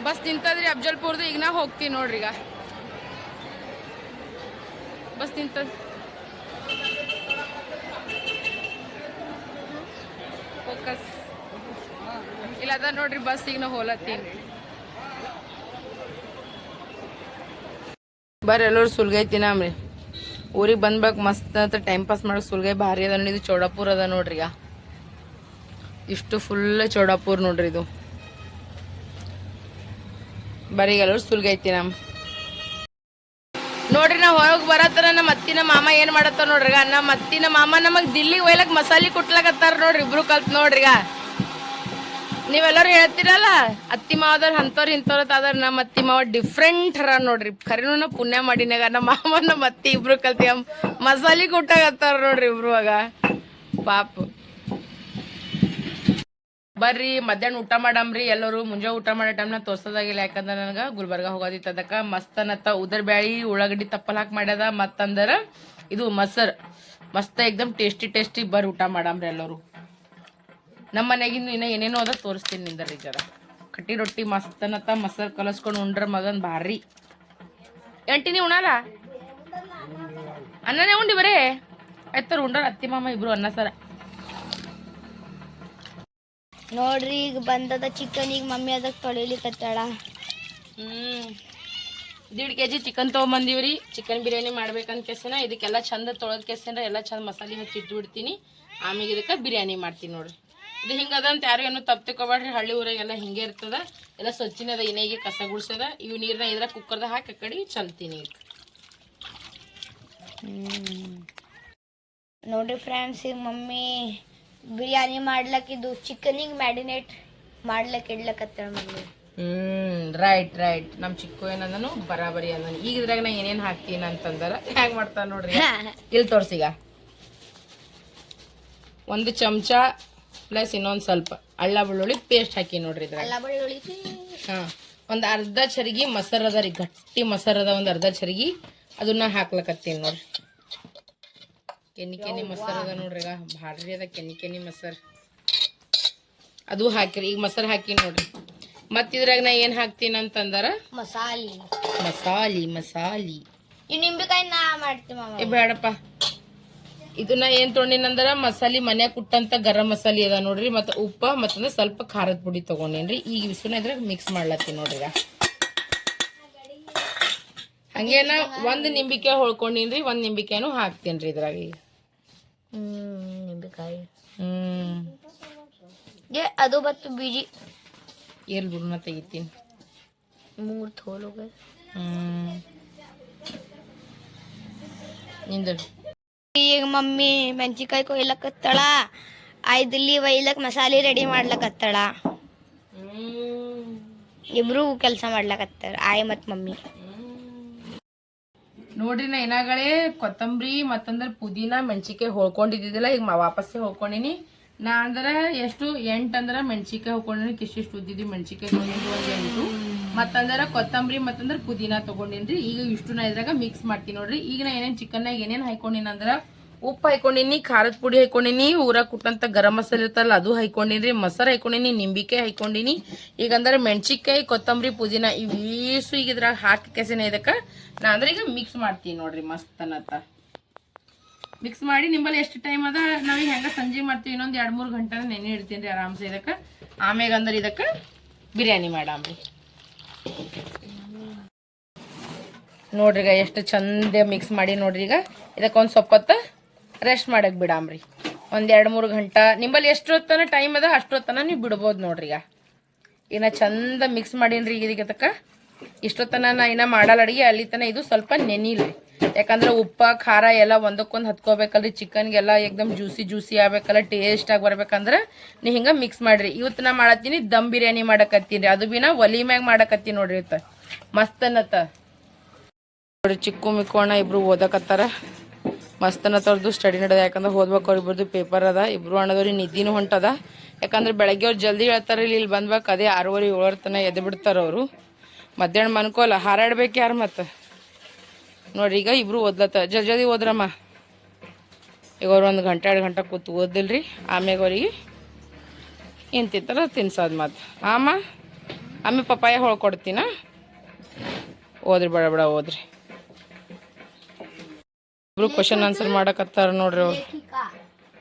ಬಸ್ ನಿಂತದ್ರಿ ಅಫ್ಜಲ್ಪುರ್ದು ಈಗ ನಾ ಹೋಗ್ತೀನಿ ನೋಡ್ರಿ ಈಗ. ಬಸ್ ನಿಂತದ ಫೋಕಸ್ ಇಲ್ಲ ನೋಡ್ರಿ ಬಸ್ ಈಗ ನಾ ಹೋಲತ್ತೀನಿ. ಬರ್ರಿ ಎಲ್ಲರೂ ಸುಲ್ಗೈ ತಿನ್ನಾಮ್ರಿ ಊರಿಗೆ ಬಂದ್ಬೇಕು ಮಸ್ತ್ ಅಂತ ಟೈಮ್ ಪಾಸ್ ಮಾಡೋಕೆ ಸುಲ್ಗೈ ಭಾರಿ ಅದ ನೋಡಿ, ಇದು ಚೌಡಾಪುರ ಅದ ನೋಡ್ರಿ ಈಗ. ಇಷ್ಟು ಫುಲ್ ಚೌಡಾಪುರ್ ನೋಡ್ರಿ ಇದು. ಬರೀ ಎಲ್ಲರೂ ಸುಲ್ಗೈತಿ ನಮ್. ನೋಡ್ರಿ, ನಾವು ಹೊರಗೆ ಬರತ್ತರ ನಮ್ಮ ಅತ್ತಿನ ಮಾಮ ಏನ್ ಮಾಡತ್ತಾರ ನೋಡ್ರಿಗ? ನಮ್ಮ ಅತ್ತಿನ ಮಾಮ ನಮಗ್ ದಿಲ್ಲಿಗೆ ಒಯ್ಲಕ್ ಮಸಾಲೆ ಕುಟ್ಲಕತ್ತಾರ ನೋಡ್ರಿ ಇಬ್ರು ಕಲ್ತ್ ನೋಡ್ರಿಗ. ನೀವೆಲ್ಲಾರು ಹೇಳ್ತೀರಲ್ಲ, ಅತ್ತಿ ಮಾವದವ್ರು ಅಂಥವ್ರು ಇಂಥವ್ರು ಆದ್ರ ನಮ್ಮ ಅತ್ತಿ ಮಾವ ಡಿಫ್ರೆಂಟ್ ಹರ ನೋಡ್ರಿ. ಖರೀನು ಪುಣ್ಯ ಮಾಡಿನಾಗ ನಮ್ಮ ಮಾಮ, ನಮ್ಮ ಅತ್ತಿ ಇಬ್ರು ಕಲ್ತಿ ಮಸಾಲೆ ಕುಟ್ಟಾಗತ್ತಾರ ನೋಡ್ರಿ ಇಬ್ರು ಆಗ. ಪಾಪ. ಬರ್ರಿ, ಮಧ್ಯಾಹ್ನ ಊಟ ಮಾಡಮ್ರಿ, ಎಲ್ಲರೂ ಮುಂಜೆ ಊಟ ಮಾಡೋ ಟೈಮ್ನ ತೋರ್ಸೋದಾಗಿಲ್ಲ. ಯಾಕಂದ್ರೆ ನನಗೆ ಗುಲ್ಬರ್ಗ ಹೋಗೋದಿತ್ತು ಅದಕ್ಕೆ ಮಸ್ತ್ ಅನ್ನತ್ತ ಉದರ್ ಬ್ಯಾಳಿ, ಉಳ್ಳಾಗಡ್ಡಿ ತಪ್ಪಲ್ ಹಾಕಿ ಮಾಡ್ಯದ. ಮತ್ತಂದ್ರೆ ಇದು ಮೊಸರು. ಮಸ್ತ್ ಎಕ್ದಮ್ ಟೇಸ್ಟಿ ಟೇಸ್ಟಿ ಬರ್ರಿ ಊಟ ಮಾಡಮ್ರಿ ಎಲ್ಲರೂ. ನಮ್ಮ ಮನೆಗಿಂದು ಇನ್ನ ಏನೇನೋ ಅದ ತೋರಿಸ್ತೀನಿ ನಿಂದರಿ ಜರ. ಕಟ್ಟಿ ರೊಟ್ಟಿ ಮಸ್ತನತ್ತ, ಮೊಸರು ಕಲಸ್ಕೊಂಡು ಉಂಡ್ರ ಮಗನ್ ಭಾರಿ. ಎಂಟಿನಿ ಉಣಾಲ? ಅನ್ನನೇ ಉಂಡಿ ಬರೇ? ಆಯ್ತಾರ ಉಂಡ್ರ ಅತ್ತಿ ಮಾಮ ಇಬ್ರು ಅನ್ನ ಸರ. ನೋಡ್ರಿ ಈಗ ಬಂದದ ಚಿಕನ್ ಈಗ ಮಮ್ಮಿ ಅದಕ್ಕೆ ತೊಳಿಲಿಕ್ಕತ್ತಾಳ ಹ್ಮ್. ದೀಡ್ ಕೆ ಜಿ ಚಿಕನ್ ತೊಗೊಂಬಂದಿವ್ರಿ. ಚಿಕನ್ ಬಿರಿಯಾನಿ ಮಾಡ್ಬೇಕಂತ ಕೆಸನ ಇದಕ್ಕೆಲ್ಲ ಚಂದ ತೊಳೆದ ಕೆಸನ ಎಲ್ಲ ಚಂದ ಮಸಾಲೆ ಹಚ್ಚಿ ಇಟ್ಬಿಡ್ತೀನಿ. ಆಮೇಲೆ ಇದಕ್ಕೆ ಬಿರಿಯಾನಿ ಮಾಡ್ತೀನಿ ನೋಡ್ರಿ. ಇದು ಹಿಂಗದ ಅಂತ ಯಾರು ಏನು ತಪ್ಪು ತಿಳ್ಕೊಬೇಡ್ರಿ ಹಳ್ಳಿ ಊರಾಗೆಲ್ಲ ಹಿಂಗೆ ಇರ್ತದ. ಎಲ್ಲ ಸ್ವಚ್ಛನದ ಇನೇಗೆ ಕಸ ಗುಡ್ಸದ. ಇವು ನೀರನ್ನ ಇದ್ರ ಕುಕ್ಕರ್ದಾಗ ಹಾಕಿ ಕಡೆ ಚಲ್ತೀನಿ ಈಗ. ನೋಡ್ರಿ ಫ್ರೆಂಡ್ಸ್ ಈಗ ಮಮ್ಮಿ ಬಿರಿಯಾನಿ ಮಾಡ್ಲಕ್ ಇದು ಚಿಕನಿಗೆ ಮ್ಯಾರಿನೇಟ್ ಮಾಡ್ಲಕ್ ಇಡ್ಲಕತ್ತಾಳ ಮಮ್ಮಿ. ಹ್ಮ್ ರೈಟ್ ರೈಟ್ ನಮ್ ಚಿಕ್ಕು ಏನಂದನು? ಬರಾಬರಿ ಅಂದನು. ಈಗ ಇದ್ರಾಗ ನಾ ಏನೇನ್ ಹಾಕ್ತೀನಿ ಅಂತಂದ್ರ ಹ್ಯಾಂಗ್ ಮಾಡ್ತಾನ ನೋಡ್ರಿ. ಇಲ್ಲಿ ತೋರ್ಸಿಗ ಒಂದು ಚಮಚ ಪ್ಲಸ್ ಇನ್ನೊಂದು ಸ್ವಲ್ಪ ಅಳ್ಳ ಬೆಳ್ಳುಳ್ಳಿ ಪೇಸ್ಟ್ ಹಾಕಿ ನೋಡ್ರಿ ಇದ್ರಾಗ. ಅಲ್ಲ ಬೆಳ್ಳುಳ್ಳಿ ಹಾ. ಒಂದು ಅರ್ಧ ಚರಿಗೆ ಮೊಸರು ಅದ ರೀ ಗಟ್ಟಿ ಮೊಸರು ಅದ ಒಂದು ಅರ್ಧ ಚರಿಗೆ ಅದನ್ನ ಹಾಕ್ಲಕತ್ತೀನಿ ನೋಡ್ರಿ. ಕೆನಿ ಕೆನಿ ಮೊಸರು ಅದ ನೋಡ್ರಿ ಈಗ. ಭಾರಿ ಅದ ಕೆನಿ ಕೆನಿ ಮೊಸರು. ಅದು ಹಾಕಿರಿ ಈಗ ಮೊಸರು ಹಾಕಿ ನೋಡ್ರಿ. ಮತ್ತ ಇದ್ರಾಗ ನಾ ಏನ್ ಹಾಕ್ತೀನಿ ಅಂತಂದ್ರ? ಮಸಾಲಿ. ಮಸಾಲಿ ಮಸಾಲಿ. ಈ ನಿಂಬೆಕಾಯಿ ನಾ ಮಾಡ್ತೀವಿ ಬೇಡಪ್ಪ ಇದು ಇದನ್ನ ಏನ್ ತೊಗೊಂಡಿನಂದ್ರ ಮಸಾಲಿ ಮನ್ಯಾಗ ಕುಟ್ಟಂತ ಗರಂ ಮಸಾಲಿ ಅದ ನೋಡ್ರಿ. ಮತ್ತ ಉಪ್ಪ ಮತ್ತಂದ್ರ ಸ್ವಲ್ಪ ಖಾರದ ಪುಡಿ ತಗೊಂಡೇನ್ರಿ. ಈಗ ವಿಸುನ ಇದ್ರಾಗ ಮಿಕ್ಸ್ ಮಾಡ್ಲತ್ತೀನಿ ನೋಡ್ರಿ ಈಗ. ಹಂಗೇನ ಒಂದ್ ನಿಂಬಿಕಾಯಿ ಹೊಳ್ಕೊಂಡಿನ್ರಿ ಒಂದ್ ನಿಂಬಿಕಾಯಿನೂ ರೀ ಇದ್ರಾಗ ಈಗ. ನಿಂಬೆಕಾಯಿ ಹ್ಮ್ ಏ ಅದು ಬತ್ತು ಬೀಜಿ ಏಲ್ ಬುಡ್ನ ತೆಗಿತೀನಿ ಮೂರ್ ಥೋಲೋಗ ಹ್ಮ್ನಿಂದ ಈಗ ಮಮ್ಮಿ ಮೆಣಸಿನ್ಕಾಯಿ ಕೊಯ್ಲಕತ್ತಾಳ ಐದಲ್ಲಿ ಒಯ್ಲಕ್ ಮಸಾಲೆ ರೆಡಿ ಮಾಡ್ಲಕತ್ತಾಳ ಹ್ಮ್ ಇಬ್ರು ಕೆಲಸ ಮಾಡ್ಲಕತ್ತಾರ ಆಯ್ ಮತ್ ಮಮ್ಮಿ ನೋಡ್ರಿ ನಾ ಏನಾಗಳೇ ಕೊತ್ತಂಬರಿ ಮತ್ತಂದ್ರ ಪುದೀನ ಮೆಣಸಿಕಾಯಿ ಹೋಳ್ಕೊಂಡಿದ್ದಿದ್ದಿಲ್ಲ, ಈಗ ವಾಪಸ್ಸೆ ಹೊಳ್ಕೊಂಡಿನಿ. ನಾ ಅಂದ್ರ ಎಷ್ಟು ಎಂಟ್ ಅಂದ್ರ ಮೆಣಸಿಕಾಯಿ ಹೋಗ್ಕೊಂಡಿನಿ ಕಿಶಿಷ್ಟು ಉದ್ದಿದ್ದು ಮೆಣಸಿಕಾಯಿ ತೊಗೊಂಡಿದ್ದು ಒಂದು ಎಂಟು. ಮತ್ತಂದ್ರ ಕೊತ್ತಂಬರಿ ಮತ್ತಂದ್ರ ಪುದೀನ ತಗೊಂಡಿನ್ರಿ. ಈಗ ಇಷ್ಟು ನಾ ಇದ್ರಾಗ ಮಿಕ್ಸ್ ಮಾಡ್ತೀನಿ ನೋಡ್ರಿ. ಈಗ ನಾ ಏನೇನು ಚಿಕನ್ನಾಗ ಏನೇನು ಹಾಕೊಂಡಿನ ಅಂದ್ರ ಉಪ್ಪು ಹಾಕೊಂಡಿನಿ ಖಾರದ ಪುಡಿ ಹಾಕೊಂಡಿನಿ ಊರಾಗ ಕುಟ್ಟಂತ ಗರಂ ಮಸಾಲೆ ಇರ್ತಲ್ಲ, ಅದು ಹಾಕೊಂಡಿನ್ರಿ ಮೊಸರು ಹಾಕೊಂಡಿನಿ ನಿಂಬಿಕಾಯಿ ಹಾಕೊಂಡಿನಿ ಈಗ ಅಂದ್ರೆ ಮೆಣಸಿಕಾಯಿ ಕೊತ್ತಂಬರಿ, ಪುದೀನ ಇವೀಸು ಈಗ ಇದ್ರಾಗ ಹಾಕಿ ಕೆಸಿನ ಇದಕ್ಕೆ ನಾ ಅಂದ್ರೆ ಈಗ ಮಿಕ್ಸ್ ಮಾಡ್ತೀನಿ ನೋಡ್ರಿ ಮಸ್ತ್ ಅನ್ನತ್ತ ಮಿಕ್ಸ್ ಮಾಡಿ ನಿಂಬಲ್ಲಿ ಎಷ್ಟು ಟೈಮ್ ಅದ? ನಾವೀಗ ಹೆಂಗ ಸಂಜೆ ಮಾಡ್ತೀವಿ, ಇನ್ನೊಂದು ಎರಡು ಮೂರು ಗಂಟೆ ನೆನೆ ಇಡ್ತೀನಿ ರೀ ಆರಾಮ್ಸೆ ಇದಕ್ಕೆ. ಆಮ್ಯಾಗ ಅಂದ್ರೆ ಇದಕ್ಕೆ ಬಿರಿಯಾನಿ ಮಾಡಾಮ್ರಿ. ನೋಡ್ರಿ ಈಗ ಎಷ್ಟು ಚಂದ ಮಿಕ್ಸ್ ಮಾಡಿ ನೋಡ್ರಿ ಈಗ. ಇದಕ್ಕೆ ಒಂದು ಸ್ವಲ್ಪ ರೆಸ್ಟ್ ಮಾಡಕ್ ಬಿಡಾಮ್ರಿ. ಒಂದ್ ಎರಡು ಮೂರು ಗಂಟೆ ನಿಮ್ಮಲ್ಲಿ ಎಷ್ಟು ಹೊತ್ತನ ಟೈಮ್ ಅದ ಅಷ್ಟೊತ್ತನ ನೀವು ಬಿಡ್ಬೋದು ನೋಡ್ರಿ ಈಗ. ಇನ್ನು ಚಂದ ಮಿಕ್ಸ್ ಮಾಡೀನ್ರಿ ಈಗ ಇದಕ್ಕೆ ಇಷ್ಟೊತ್ತನ ನಾ ಇನ್ನ ಮಾಡಲ್ಲ ಅಡಿಗೆ, ಅಲ್ಲಿ ತನ ಇದು ಸ್ವಲ್ಪ ನೆನಿಲ್ರಿ ಯಾಕಂದ್ರೆ ಉಪ್ಪ, ಖಾರ ಎಲ್ಲ ಒಂದಕ್ಕೊಂದು ಹತ್ಕೋಬೇಕಲ್ರಿ. ಚಿಕನ್ಗೆಲ್ಲ ಏಕ್ದಮ್ ಜ್ಯೂಸಿ ಜ್ಯೂಸಿ ಆಗ್ಬೇಕಲ್ಲ ಟೇಸ್ಟ್ ಆಗಿ ಬರ್ಬೇಕಂದ್ರೆ ನೀ ಹಿಂಗೆ ಮಿಕ್ಸ್ ಮಾಡಿರಿ. ಇವತ್ತು ನಾ ಮಾಡತ್ತೀನಿ, ದಮ್ ಬಿರಿಯಾನಿ ಮಾಡಕತ್ತೀನಿ. ಅದು ಬಿ ನಾ ಒಲಿ ಮ್ಯಾಗ ಮಾಡಕತ್ತೀನಿ ನೋಡ್ರಿ ಇವತ್ತು ಮಸ್ತ್ ಅನ್ನತ್ತ. ನೋಡ್ರಿ ಚಿಕ್ಕು ಮಿಕ್ಕೋಣ ಇಬ್ರು ಓದಕತ್ತಾರ. ಮಸ್ತನ ತರದು ಸ್ಟಡಿ ನಡೆದ. ಯಾಕಂದ್ರೆ ಓದ್ಬೇಕು ಅವ್ರಿಬ್ರದ್ದು ಪೇಪರ್ ಅದ, ಇಬ್ರು ಅಣ್ಣದವ್ರಿಗೆ ನಿದ್ದಿನೂ ಹೊಂಟದ. ಯಾಕಂದ್ರೆ ಬೆಳಗ್ಗೆ ಅವ್ರು ಜಲ್ದಿ ಹೇಳ್ತಾರೆ, ಇಲ್ಲಿ ಇಲ್ಲಿ ಬಂದ್ಬೇಕು ಅದೇ ಆರೂವರೆ ಏಳರ ತನ ಎದ್ದು ಬಿಡ್ತಾರೆ ಅವರು. ಮಧ್ಯಾಹ್ನ ಮನ್ಕೋಲ್ಲ ಹಾರಾಡ್ಬೇಕು ಯಾರು ಮತ್ತೆ? ನೋಡ್ರಿ, ಈಗ ಇಬ್ರು ಓದ್ಲತ್ತ. ಜಲ್ ಜಲ್ದಿ ಓದ್ರಮ್ಮ. ಈಗ ಅವ್ರು ಒಂದು ಗಂಟೆ, ಎರಡು ಗಂಟೆ ಕೂತು ಓದಿಲ್ರಿ. ಆಮ್ಯಾಗ ಅವ್ರಿಗೆ ಏನು ತಿಂತಾರ ತಿನ್ಸೋದು ಮತ್ತೆ ಆಮ ಆಮೇಲೆ ಪಪ್ಪಾಯ ಹೊಳ್ಕೊಡ್ತೀನ? ಓದ್ರಿ, ಬೇಡ ಬೇಡ ಓದ್ರಿ. ಇಬ್ರು ಕ್ವಶನ್ ಆನ್ಸರ್ ಮಾಡಕತ್ತಾರ ನೋಡ್ರಿ ಅವ್ರು.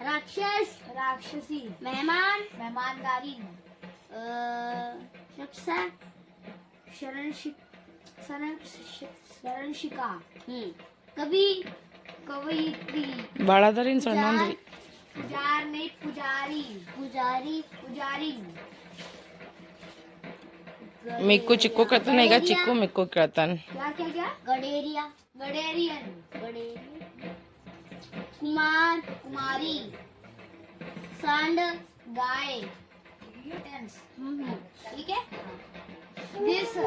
ರಾಕ್ಷಸ್ ರಾಕ್ಷಸಿ ಮೆಹಮಾನ್ ಮೆಹಮಾನ್ದಾರಿ ಶಕ್ಸ ಶರಣ್ ಶಿಕ್ ಶರಣ್ ಶರಣ್ ಕವಿ ಕವಯಿತ್ರಿ ಭಾಳ ಅದಾರಿನ್ ಸಣ್ಣ ಅಂದ್ರಿ ಪುಜಾರ್ನೆ ಪುಜಾರಿ ಪುಜಾರಿ ಪುಜಾರಿ. मिक्कू चिक्कू नहीं का चिक्कू मिक्कू करता क्या क्या क्या? गडेरिया। गडेरियन। कुमार, कुमारी। सांड, गाय। ठीक है? This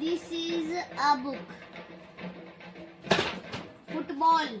this is a book football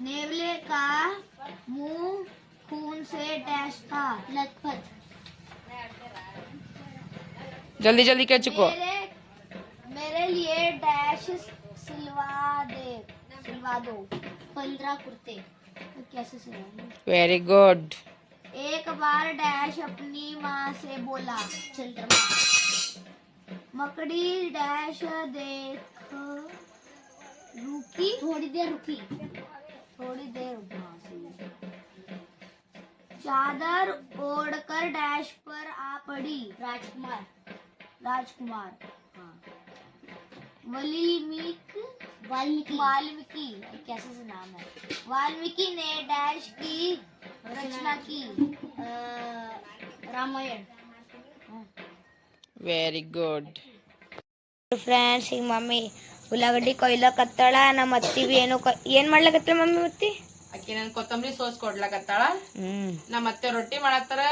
नेवले का मुँह खून से डैश था लथपथ। जल्दी जल्दी कह चुको। मेरे, मेरे लिए डैश सिलवा दे सिलवा दो। पंद्रह कुर्ते। तो कैसे सिलवा वेरी गुड एक बार डैश अपनी माँ से बोला चंद्रमा मकड़ी डैश देख रुकी थोड़ी देर रुकी। थोड़ी देर उबासी चादर ओढ़कर डैश पर आ पड़ी राजकुमार। राजकुमार हाँ। वाल्मीक वाल्मीकि। वाल्मीकि कैसे से नाम है? वाल्मीकि ने डैश की रचना की Ramayan. Very good friends mummy ಉಳ್ಳಾಗಡ್ಡಿ ಕೊಯ್ಲಕತ್ತಾಳ ನಮ್ಮ ಅತ್ತಿ ಏನು ಏನ್ ಮಾಡ್ಲಕತ್ತಳ ಮಮ್ಮಿ ಮತ್ತಿ? ಅಕ್ಕಿ ನನ್ ಕೊತ್ತಂಬರಿ ಸೋಸ್ ಕೊಡ್ಲಕತ್ತಾಳ. ಹ್ಮ್. ನಮ್ಮ ಅತ್ತೆ ರೊಟ್ಟಿ ಮಾಡತ್ತಾರ.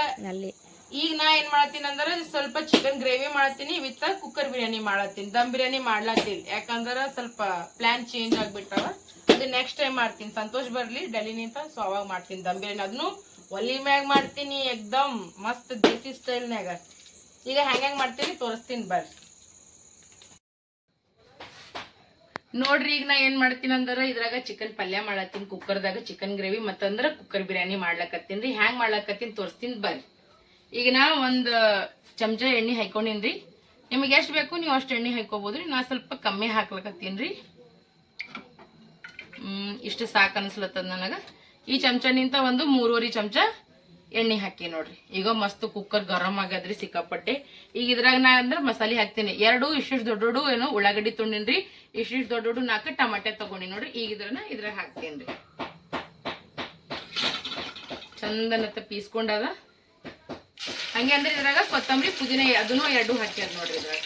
ಈಗ ನಾ ಏನ್ ಮಾಡತ್ತೀನಿ ಅಂದ್ರೆ ಸ್ವಲ್ಪ ಚಿಕನ್ ಗ್ರೇವಿ ಮಾಡತ್ತೀನಿ ವಿತ್ ಕುಕ್ಕರ್ ಬಿರಿಯಾನಿ ಮಾಡತ್ತೀನಿ ದಮ್ ಬಿರಿಯಾನಿ ಮಾಡ್ಲತ್ತೀನಿ. ಯಾಕಂದ್ರ ಸ್ವಲ್ಪ ಪ್ಲಾನ್ ಚೇಂಜ್ ಆಗ್ಬಿಟ್ಟವ. ಅದು ನೆಕ್ಸ್ಟ್ ಟೈಮ್ ಮಾಡ್ತೀನಿ. ಸಂತೋಷ್ ಬರ್ಲಿ ಡೆಲ್ಲಿನಿಂದ ಸೊ ಅವಾಗ ಮಾಡ್ತೀನಿ ದಮ್ ಬಿರಿಯಾನಿ ಅದನ್ನು ಒಲಿ ಮ್ಯಾಗ ಮಾಡ್ತೀನಿ ಎಕ್ದಮ್ ಮಸ್ತ್ ದೇಸಿ ಸ್ಟೈಲ್ನ್ಯಾಗ ಈಗ ಹೆಂಗ್ ಮಾಡ್ತೀನಿ ತೋರಿಸ್ತೀನಿ ಬರ್ರಿ. ನೋಡ್ರಿ, ಈಗ ನಾ ಏನ್ ಮಾಡ್ತೀನಿ ಅಂದ್ರೆ ಇದ್ರಾಗ ಚಿಕನ್ ಪಲ್ಯ ಮಾಡತ್ತೀನಿ ಕುಕ್ಕರ್ದಾಗ ಚಿಕನ್ ಗ್ರೇವಿ ಮತ್ತಂದ್ರ ಕುಕ್ಕರ್ ಬಿರಿಯಾನಿ ಮಾಡ್ಲಕತ್ತೀನಿ ರೀ. ಹ್ಯಾಂಗ್ ಮಾಡ್ಲಕತ್ತೀನಿ ತೋರಿಸ್ತೀನಿ ಬರ್ರಿ. ಈಗ ನಾ ಒಂದು ಚಮಚ ಎಣ್ಣೆ ಹಾಕೊಂಡಿನ್ರಿ ನಿಮಗೆ ಎಷ್ಟು ಬೇಕು ನೀವು ಅಷ್ಟು ಎಣ್ಣೆ ಹಾಕೋಬೋದ್ರಿ ನಾ ಸ್ವಲ್ಪ ಕಮ್ಮಿ ಹಾಕ್ಲಕತ್ತೀನಿ ರೀ. ಇಷ್ಟು ಸಾಕು ಅನ್ಸ್ಲತ್ತದ ನನಗೆ. ಈ ಚಮಚನಿಂತ ಒಂದು ಮೂರುವರೆ ಚಮಚ ಎಣ್ಣೆ ಹಾಕಿ ನೋಡ್ರಿ. ಈಗ ಮಸ್ತ್ ಕುಕ್ಕರ್ ಗರಂ ಆಗದ್ರಿ ಸಿಕ್ಕಾಪಟ್ಟೆ. ಈಗ ಇದ್ರಾಗ ನಾ ಅಂದ್ರೆ ಮಸಾಲೆ ಹಾಕ್ತೀನಿ. ಎರಡು, ಇಷ್ಟಿಷ್ಟು ದೊಡ್ಡ ದೊಡ್ಡ ಏನು ಉಳ್ಳಾಗಡ್ಡಿ ತುಂಡಿನ್ರಿ. ಇಷ್ಟಿಷ್ಟು ದೊಡ್ಡ ದೊಡ್ಡ ನಾಲ್ಕು ಟಮಾಟೆ ತಗೊಂಡಿ ನೋಡ್ರಿ. ಈಗ ಇದ್ರನ್ನ ಇದ್ರಾಗ ಹಾಕ್ತೀನಿ ಚಂದನತ್ತ ಪೀಸ್ಕೊಂಡದ. ಹಂಗೆ ಅಂದ್ರೆ ಇದ್ರಾಗ ಕೊತ್ತಂಬರಿ, ಪುದೀನ, ಅದನ್ನು ಎರಡು ಹಾಕ್ಯಾರ ನೋಡ್ರಿ ಇದ್ರಾಗ.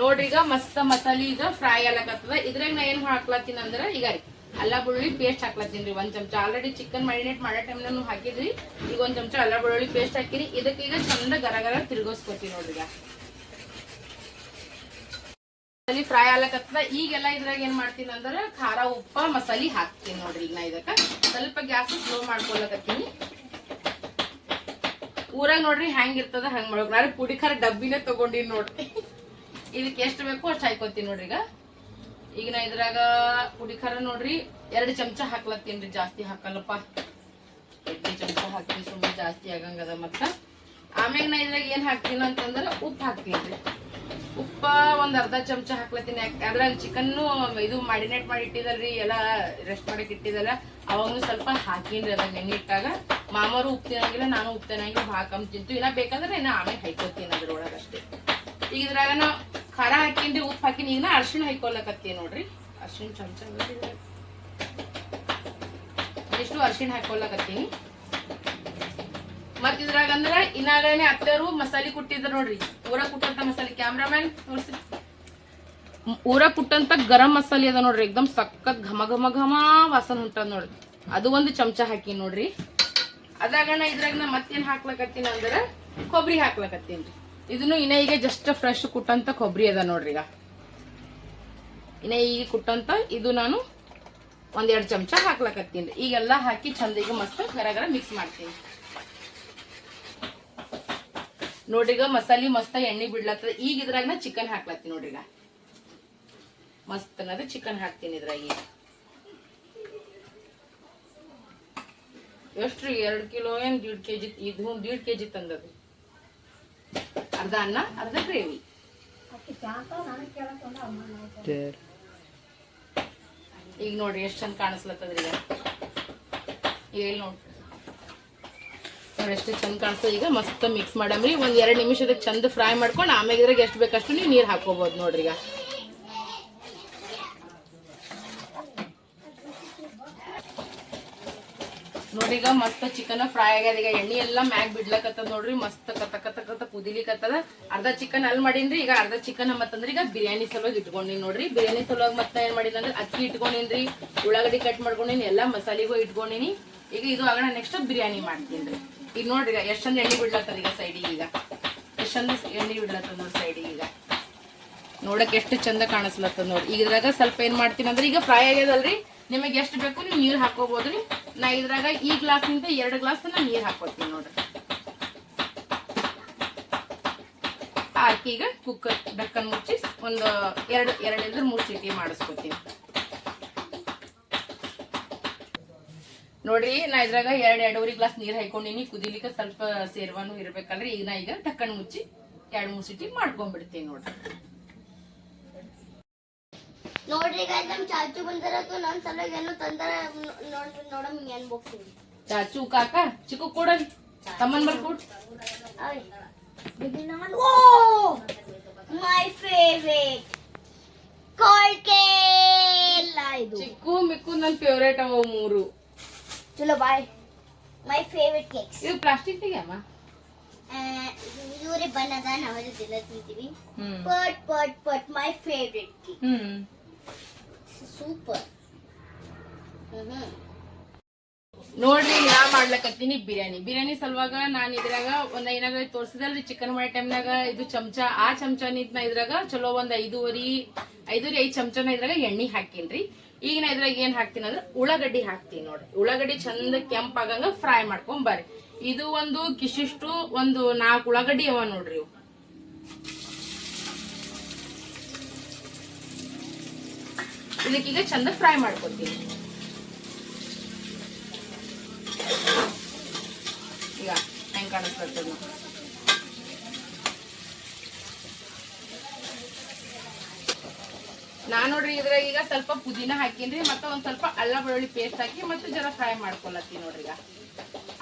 ನೋಡ್ರಿ, ಈಗ ಮಸ್ತ್ ಮಸಾಲಿ, ಈಗ ಫ್ರೈ ಆಗ್ಲಕತ್ತದ ಇದ್ರಾಗ ನಾ ಏನ್ ಹಾಕ್ಲತ್ತೀನಿ ಅಂದ್ರೆ, ಈಗ ಅಲ್ಲ ಬೆಳ್ಳುಳ್ಳಿ ಪೇಸ್ಟ್ ಹಾಕ್ಲತ್ತೀನಿ ರೀ. ಒಂದ್ ಚಮಚ. ಆಲ್ರೆಡಿ ಚಿಕನ್ ಮ್ಯಾರಿನೇಟ್ ಮಾಡೋ ಟೈಮ್ನೂ ಹಾಕಿದ್ರಿ. ಈಗ ಒಂದ್ ಚಮಚ ಅಲ್ಲ ಬೆಳ್ಳುಳ್ಳಿ ಪೇಸ್ಟ್ ಹಾಕಿರಿ. ಇದಕ್ಕೆ ಈಗ ಚಂದ ಗರ ಗರ ತಿರ್ಗೋಸ್ಕೊತೀನಿ ನೋಡ್ರಿ ಈಗ. ಮಸಾಲಿ ಫ್ರೈ ಆಗ್ಲಕತ್ತದ ಈಗೆಲ್ಲ ಇದ್ರಾಗ ಏನ್ ಮಾಡ್ತೀನಿ ಅಂದ್ರೆ, ಖಾರ, ಉಪ್ಪ, ಮಸಾಲಿ ಹಾಕ್ತೀನಿ ನೋಡ್ರಿ ಈಗ ನಾ ಇದಕ್ಕ. ಸ್ವಲ್ಪ ಗ್ಯಾಸ್ ಸ್ಲೋ ಮಾಡ್ಕೊಳಕತ್ತೀನಿ. ಊರಾಗ ನೋಡ್ರಿ ಹೆಂಗ್ ಇರ್ತದ, ಹಂಗ್ ಮಾಡ್ಬೇಕು ನಾನು ಪುಡಿ ಖಾರ ಡಬ್ಬಿನೇ ತಗೊಂಡಿನಿ ನೋಡ್ರಿ. ಇದಕ್ಕೆ ಎಷ್ಟು ಬೇಕು ಅಷ್ಟು ಹಾಕೋತೀನಿ ನೋಡ್ರಿ ಈಗ. ಈಗ ನಾ ಇದ್ರಾಗ ಪುಡಿ ಖಾರ ನೋಡ್ರಿ, ಎರಡು ಚಮಚ ಹಾಕ್ಲತ್ತೀನಿ ಜಾಸ್ತಿ ಹಾಕಲ್ಲಪ್ಪ. ಎರಡು ಚಮಚ ಹಾಕ್ತೀನಿ ಸುಮ್ಮನೆ ಜಾಸ್ತಿ ಆಗಂಗದ ಮತ್ತ. ಆಮ್ಯಾಗ ನಾ ಇದ್ರಾಗ ಏನ್ ಹಾಕ್ತೀನಿ ಅಂತಂದ್ರೆ ಉಪ್ಪು ಹಾಕ್ತೀನಿ ರೀ. ಉಪ್ಪ ಒಂದ್ ಅರ್ಧ ಚಮಚ ಹಾಕ್ಲತ್ತೀನಿ. ಅದ್ರಾಗ ಚಿಕನ್ನು ಇದು ಮಾಡಿನೇಟ್ ಮಾಡಿ ಇಟ್ಟಿದಲ್ರಿ, ಎಲ್ಲ ರೆಸ್ಟ್ ಮಾಡಕ್ ಇಟ್ಟಿದಲ್ಲ ಅವಾಗೂ ಸ್ವಲ್ಪ ಹಾಕಿನ್ರಿ ಅದಾಗ ನೆನೆ ಇಟ್ಟಾಗ. ಮಾಮರು ಉಪ್ಪು ತಿನ್ನಂಗಿಲ್ಲ, ನಾನು ಉಪ್ಪು ತಿನ್ನಂಗಿಲ್ಲ, ಭಾಳ ತಿಂತು ಇನ್ನ ಬೇಕಂದ್ರೆ ಇನ್ನ ಆಮೇಲೆ ಹಾಕೋತೀನಿ ಅದ್ರೊಳಗ ಅಷ್ಟೇ ಈಗ ಇದ್ರಾಗ ನಾ ಖಾರ ಹಾಕಿನ್ರಿ ಉಪ್ಪು ಹಾಕಿನಿ ಈಗ ನಾ ಅರ್ಶಿಣ ಹಾಕೊಳಕತ್ತೀನಿ ನೋಡ್ರಿ. ಅರ್ಶಿಣ ಚಮಚ ಎಷ್ಟು ಅರ್ಶಿಣ ಹಾಕೊಳಕತ್ತೀನಿ ಮತ್ ಇದ್ರಾಗ ಅಂದ್ರ ಇನ್ನಾಗನೆ ಅತ್ತರು ಮಸಾಲೆ ಕುಟ್ಟಿದ್ರ ನೋಡ್ರಿ. ಊರ ಕುಟ್ಟಂತ ಮಸಾಲೆ. ಕ್ಯಾಮ್ರಾಮ್ಯಾನ್ ತೋರ್ಸಿ ಊರ ಕುಟ್ಟಂತ ಗರಂ ಮಸಾಲೆ ಅದ ನೋಡ್ರಿ. ಎಕ್ದಮ್ ಸಖತ್ ಘಮ ಘಮ ಘಮ ವಾಸನ ಹೊಂಟದ ನೋಡ್ರಿ. ಅದು ಒಂದು ಚಮಚ ಹಾಕಿ ನೋಡ್ರಿ. ಅದಾಗ ಇದ್ರಾಗ ನಾ ಮತ್ತೇನ್ ಹಾಕ್ಲಕತ್ತೀನಿ ಅಂದ್ರ ಕೊಬ್ಬರಿ ಹಾಕ್ಲಕತ್ತೀನಿ ರೀ. ಇದನ್ನು ಇನ್ನ ಈಗ ಜಸ್ಟ್ ಫ್ರೆಶ್ ಕುಟ್ಟಂತ ಕೊಬ್ಬರಿ ಅದ ನೋಡ್ರಿ ಈಗ. ಇನ್ನ ಈಗ ಕುಟ್ಟಂತ ಇದು ನಾನು ಒಂದೆರಡು ಚಮಚ ಹಾಕ್ಲಕತ್ತೀನಿ ಈಗೆಲ್ಲ ಹಾಕಿ ಚಂದ ಈಗ ಮಸ್ತ್ ಗರ ಗರ ಮಿಕ್ಸ್ ಮಾಡ್ತೀನಿ. ನೋಡ್ರಿಗ ಮಸಾಲೆ ಮಸ್ತ ಎಣ್ಣೆ ಬಿಡ್ಲತ್ತದ. ಈಗ ಇದ್ರಾಗ ನಾ ಚಿಕನ್ ಹಾಕ್ಲತ್ತೀನಿ ನೋಡ್ರಿಗ ಮಸ್ತ್ ಅನ್ನೋದು ಚಿಕನ್ ಹಾಕ್ತೀನಿ ಇದ್ರಾಗ. ಈಗ ಎಷ್ಟ್ರಿ? ಎರಡು ಕಿಲೋ ಏನ್, ದೀಡ್ ಕೆಜಿ, ಇದು ದೀಡ್ ಕೆಜಿ ತಂದದು ಅರ್ಧ ಅನ್ನ ಅರ್ಧ ಗ್ರೇವಿ. ಈಗ ನೋಡ್ರಿ ಎಷ್ಟ್ ಚಂದ ಕಾಣಿಸ್ಲತ್ತದ್ರಿ ಈಗ ಈಗ ಇಲ್ಲಿ ನೋಡ್ರಿ ನೋಡಿ ಎಷ್ಟು ಚಂದ ಕಾಣಿಸ್ತದೆ ಈಗ ಮಸ್ತ್ ಮಿಕ್ಸ್ ಮಾಡಮ್ರಿ ಒಂದ್ ಎರಡು ನಿಮಿಷದಾಗ ಚಂದ ಫ್ರೈ ಮಾಡ್ಕೊಂಡು ಆಮೇಲೆ ಇದ್ರಾಗ ಎಷ್ಟು ಬೇಕಷ್ಟು ನೀವು ನೀರ್ ಹಾಕೋಬಹುದು ನೋಡ್ರಿ ಈಗ ಈಗ ಮಸ್ತ್ ಚಿಕನ್ ಫ್ರೈ ಆಗ್ಯದ. ಈಗ ಎಣ್ಣೆ ಎಲ್ಲ ಮ್ಯಾಗ್ ಬಿಡ್ಲಕತ್ತದ ನೋಡ್ರಿ, ಮಸ್ತ್ ಕತ ಕತ ಕತ ಕುದಿಲಿಕತ್ತದ. ಅರ್ಧ ಚಿಕನ್ ಅಲ್ಲಿ ಮಾಡೀನ್ರಿ, ಈಗ ಅರ್ಧ ಚಿಕನ್ ಮತ್ತಂದ್ರೆ ಈಗ ಬಿರಿಯಾನಿ ಸಲುವಾಗಿ ಇಟ್ಕೊಂಡಿನಿ ನೋಡ್ರಿ. ಬಿರಿಯಾನಿ ಸಲುವಾಗಿ ಮತ್ತೆ ಏನ್ ಮಾಡಿದ್ರೆ ಅಂದ್ರೆ ಅಕ್ಕಿ ಇಟ್ಕೊಂಡಿನ್ರಿ, ಉಳ್ಳಾಗಡ್ಡಿ ಕಟ್ ಮಾಡ್ಕೊಂಡಿನಿ, ಎಲ್ಲಾ ಮಸಾಲೆಗೂ ಇಟ್ಕೊಂಡಿನಿ. ಈಗ ಇದು ಆಗೋಣ ನೆಕ್ಸ್ಟ್ ಬಿರಿಯಾನಿ ಮಾಡ್ತೀನಿ ಈಗ ನೋಡ್ರಿ ಎಷ್ಟೊಂದು ಎಣ್ಣೆ ಬಿಡ್ಲತ್ತದ ಈಗ ಸೈಡಿಗೆ ಈಗ. ಎಷ್ಟೊಂದು ಎಣ್ಣೆ ಬಿಡ್ಲತ್ತದ ಸೈಡಿಗೆ ಈಗ. ನೋಡಕ್ ಎಷ್ಟು ಚಂದ ಕಾಣಿಸ್ಲತ್ತದ ನೋಡಿ. ಈಗ ಇದ್ರಾಗ ಸ್ವಲ್ಪ ಏನ್ ಮಾಡ್ತೀನಿ ಅಂದ್ರೆ ಈಗ ಫ್ರೈ ಆಗ್ಯದಲ್ರಿ? ನಿಮಗೆ ಎಷ್ಟು ಬೇಕು ನೀವು ನೀರ್ ಹಾಕೋಬಹುದ್ರಿ ನಾ ಇದ್ರಾಗ ಈ ಗ್ಲಾಸ್ನಿಂದ ಎರಡು ಗ್ಲಾಸ್ ನಾ ನೀರು ಹಾಕೋತೀನಿ ನೋಡ್ರಿ. ಹಾಕಿ ಈಗ ಕುಕ್ಕರ್ ಡಕ್ಕನ್ ಮುಚ್ಚಿ ಒಂದು ಎರಡು ಎರಡಿಂದ ಮೂರು ಸೀಟಿ ಮಾಡಿಸ್ಕೊತೀನಿ. ನೋಡ್ರಿ, ನಾ ಇದ್ರಾಗ ಎರಡ್ ಎರಡೂವರೆ ಗ್ಲಾಸ್ ನೀರು ಹಾಕೊಂಡಿನಿ ಕುದಿಲಿಕ್ಕೆ ಸ್ವಲ್ಪ ಸೇರ್ವಾನು ಇರ್ಬೇಕಲ್ರಿ. ಈಗ ನಾ ಈಗ ಟಕ್ಕನ್ ಮುಚ್ಚಿ ಎರಡು ಮೂರು ಸಿಟಿ ಮಾಡ್ಕೊಂಡ್ಬಿಡ್ತೀನಿ ನೋಡ್ರಿ. ನೋಡ್ರಿ ಗಾಯ್ಸ್ ನಮ್ ಚಾಚು ಬಂದಿರತ್ತು ನನ್ ಸಲುವಾಗಿ ಏನು ತಂದರ. ನೋಡ್ರಿ ನೋಡಮ್ ಏನ್ ಹೋಗ್ತೀನಿ ಚಾಚು ಕಾಕ ಚಿಕ್ಕು ಕೊಡಲಿ ತಮ್ಮನ್ ಬರ್ ಕೊಡ್. ಓ! ಮೈ ಫೇವರೇಟ್ ಕೊಳ್ಕೆಲ್ಲ ಇದು. ಚಿಕ್ಕು ಮಿಕ್ಕು ನನ್ ಫೇವರೇಟ್ ಅವ ಮೂರು. ಚಲೋ ಬಾಯ್. ಮೈ ಫೇವರೇಟ್ ಕೇಕ್ಸ್ ಇದು ಪ್ಲಾಸ್ಟಿಕ್ ಅಮ್ಮ? ಇವರೇ ಬಣ್ಣದ ನಾವೆಲ್ಲ ತಿಂತೀವಿ. ಪಟ್ ಪಟ್ ಪಟ್ ಮೈ ಫೇವರೇಟ್ ಕೇಕ್ ಹ್ಮ್. ಸೂಪರ್ ನೋಡ್ರಿ ನಾ ಮಾಡ್ಲಕತ್ತೀನಿ ಬಿರಿಯಾನಿ. ಬಿರಿಯಾನಿ ಸಲುವಾಗ ನಾನು ಇದ್ರಾಗ ಒಂದ್ ಏನಾಗ ತೋರಿಸಿದಲ್ರಿ ಚಿಕನ್ ಮಾಡೋ ಟೈಮ್ನಾಗ. ಇದು ಚಮಚ, ಆ ಚಮಚ ಇದ್ನ ಇದ್ರಾಗ ಚಲೋ ಒಂದ್ ಐದೂವರಿ ಐದೂರಿ ಐದು ಚಮಚನ ಇದ್ರಾಗ ಎಣ್ಣೆ ಹಾಕಿನ್ರಿ. ಈಗ ನಾ ಇದ್ರಾಗ ಏನ್ ಹಾಕ್ತೀನಿ ಅಂದ್ರೆ ಉಳ್ಳಾಗಡ್ಡಿ ಹಾಕ್ತೀನಿ ನೋಡ್ರಿ. ಉಳ್ಳಾಗಡ್ಡಿ ಚಂದ ಕೆಂಪ್ ಆಗಂಗ ಫ್ರೈ ಮಾಡ್ಕೊಂಡ್ ಬರ್ರಿ. ಇದು ಒಂದು ಕಿಶಿಷ್ಟು ಒಂದು ನಾಲ್ಕು ಉಳ್ಳಾಗಡ್ಡಿ ಅವ ನೋಡ್ರಿ ಇದಕ್ಕೀಗ ಚಂದ ಫ್ರೈ ಮಾಡ್ಕೊತೀನಿ. ಈಗ ಹೆಂಗ್ ಕಾಣಿಸ್ತದ ನಾ ನೋಡ್ರಿ ಇದ್ರಾಗ ಈಗ ಸ್ವಲ್ಪ ಪುದೀನ ಹಾಕಿನ್ರಿ, ಮತ್ತೆ ಒಂದ್ ಸ್ವಲ್ಪ ಅಲ್ಲ ಬೆಳ್ಳುಳ್ಳಿ ಪೇಸ್ಟ್ ಹಾಕಿ ಮತ್ತೆ ಜರ ಫ್ರೈ ಮಾಡ್ಕೊಳತ್ತೀನಿ ನೋಡ್ರಿ ಈಗ.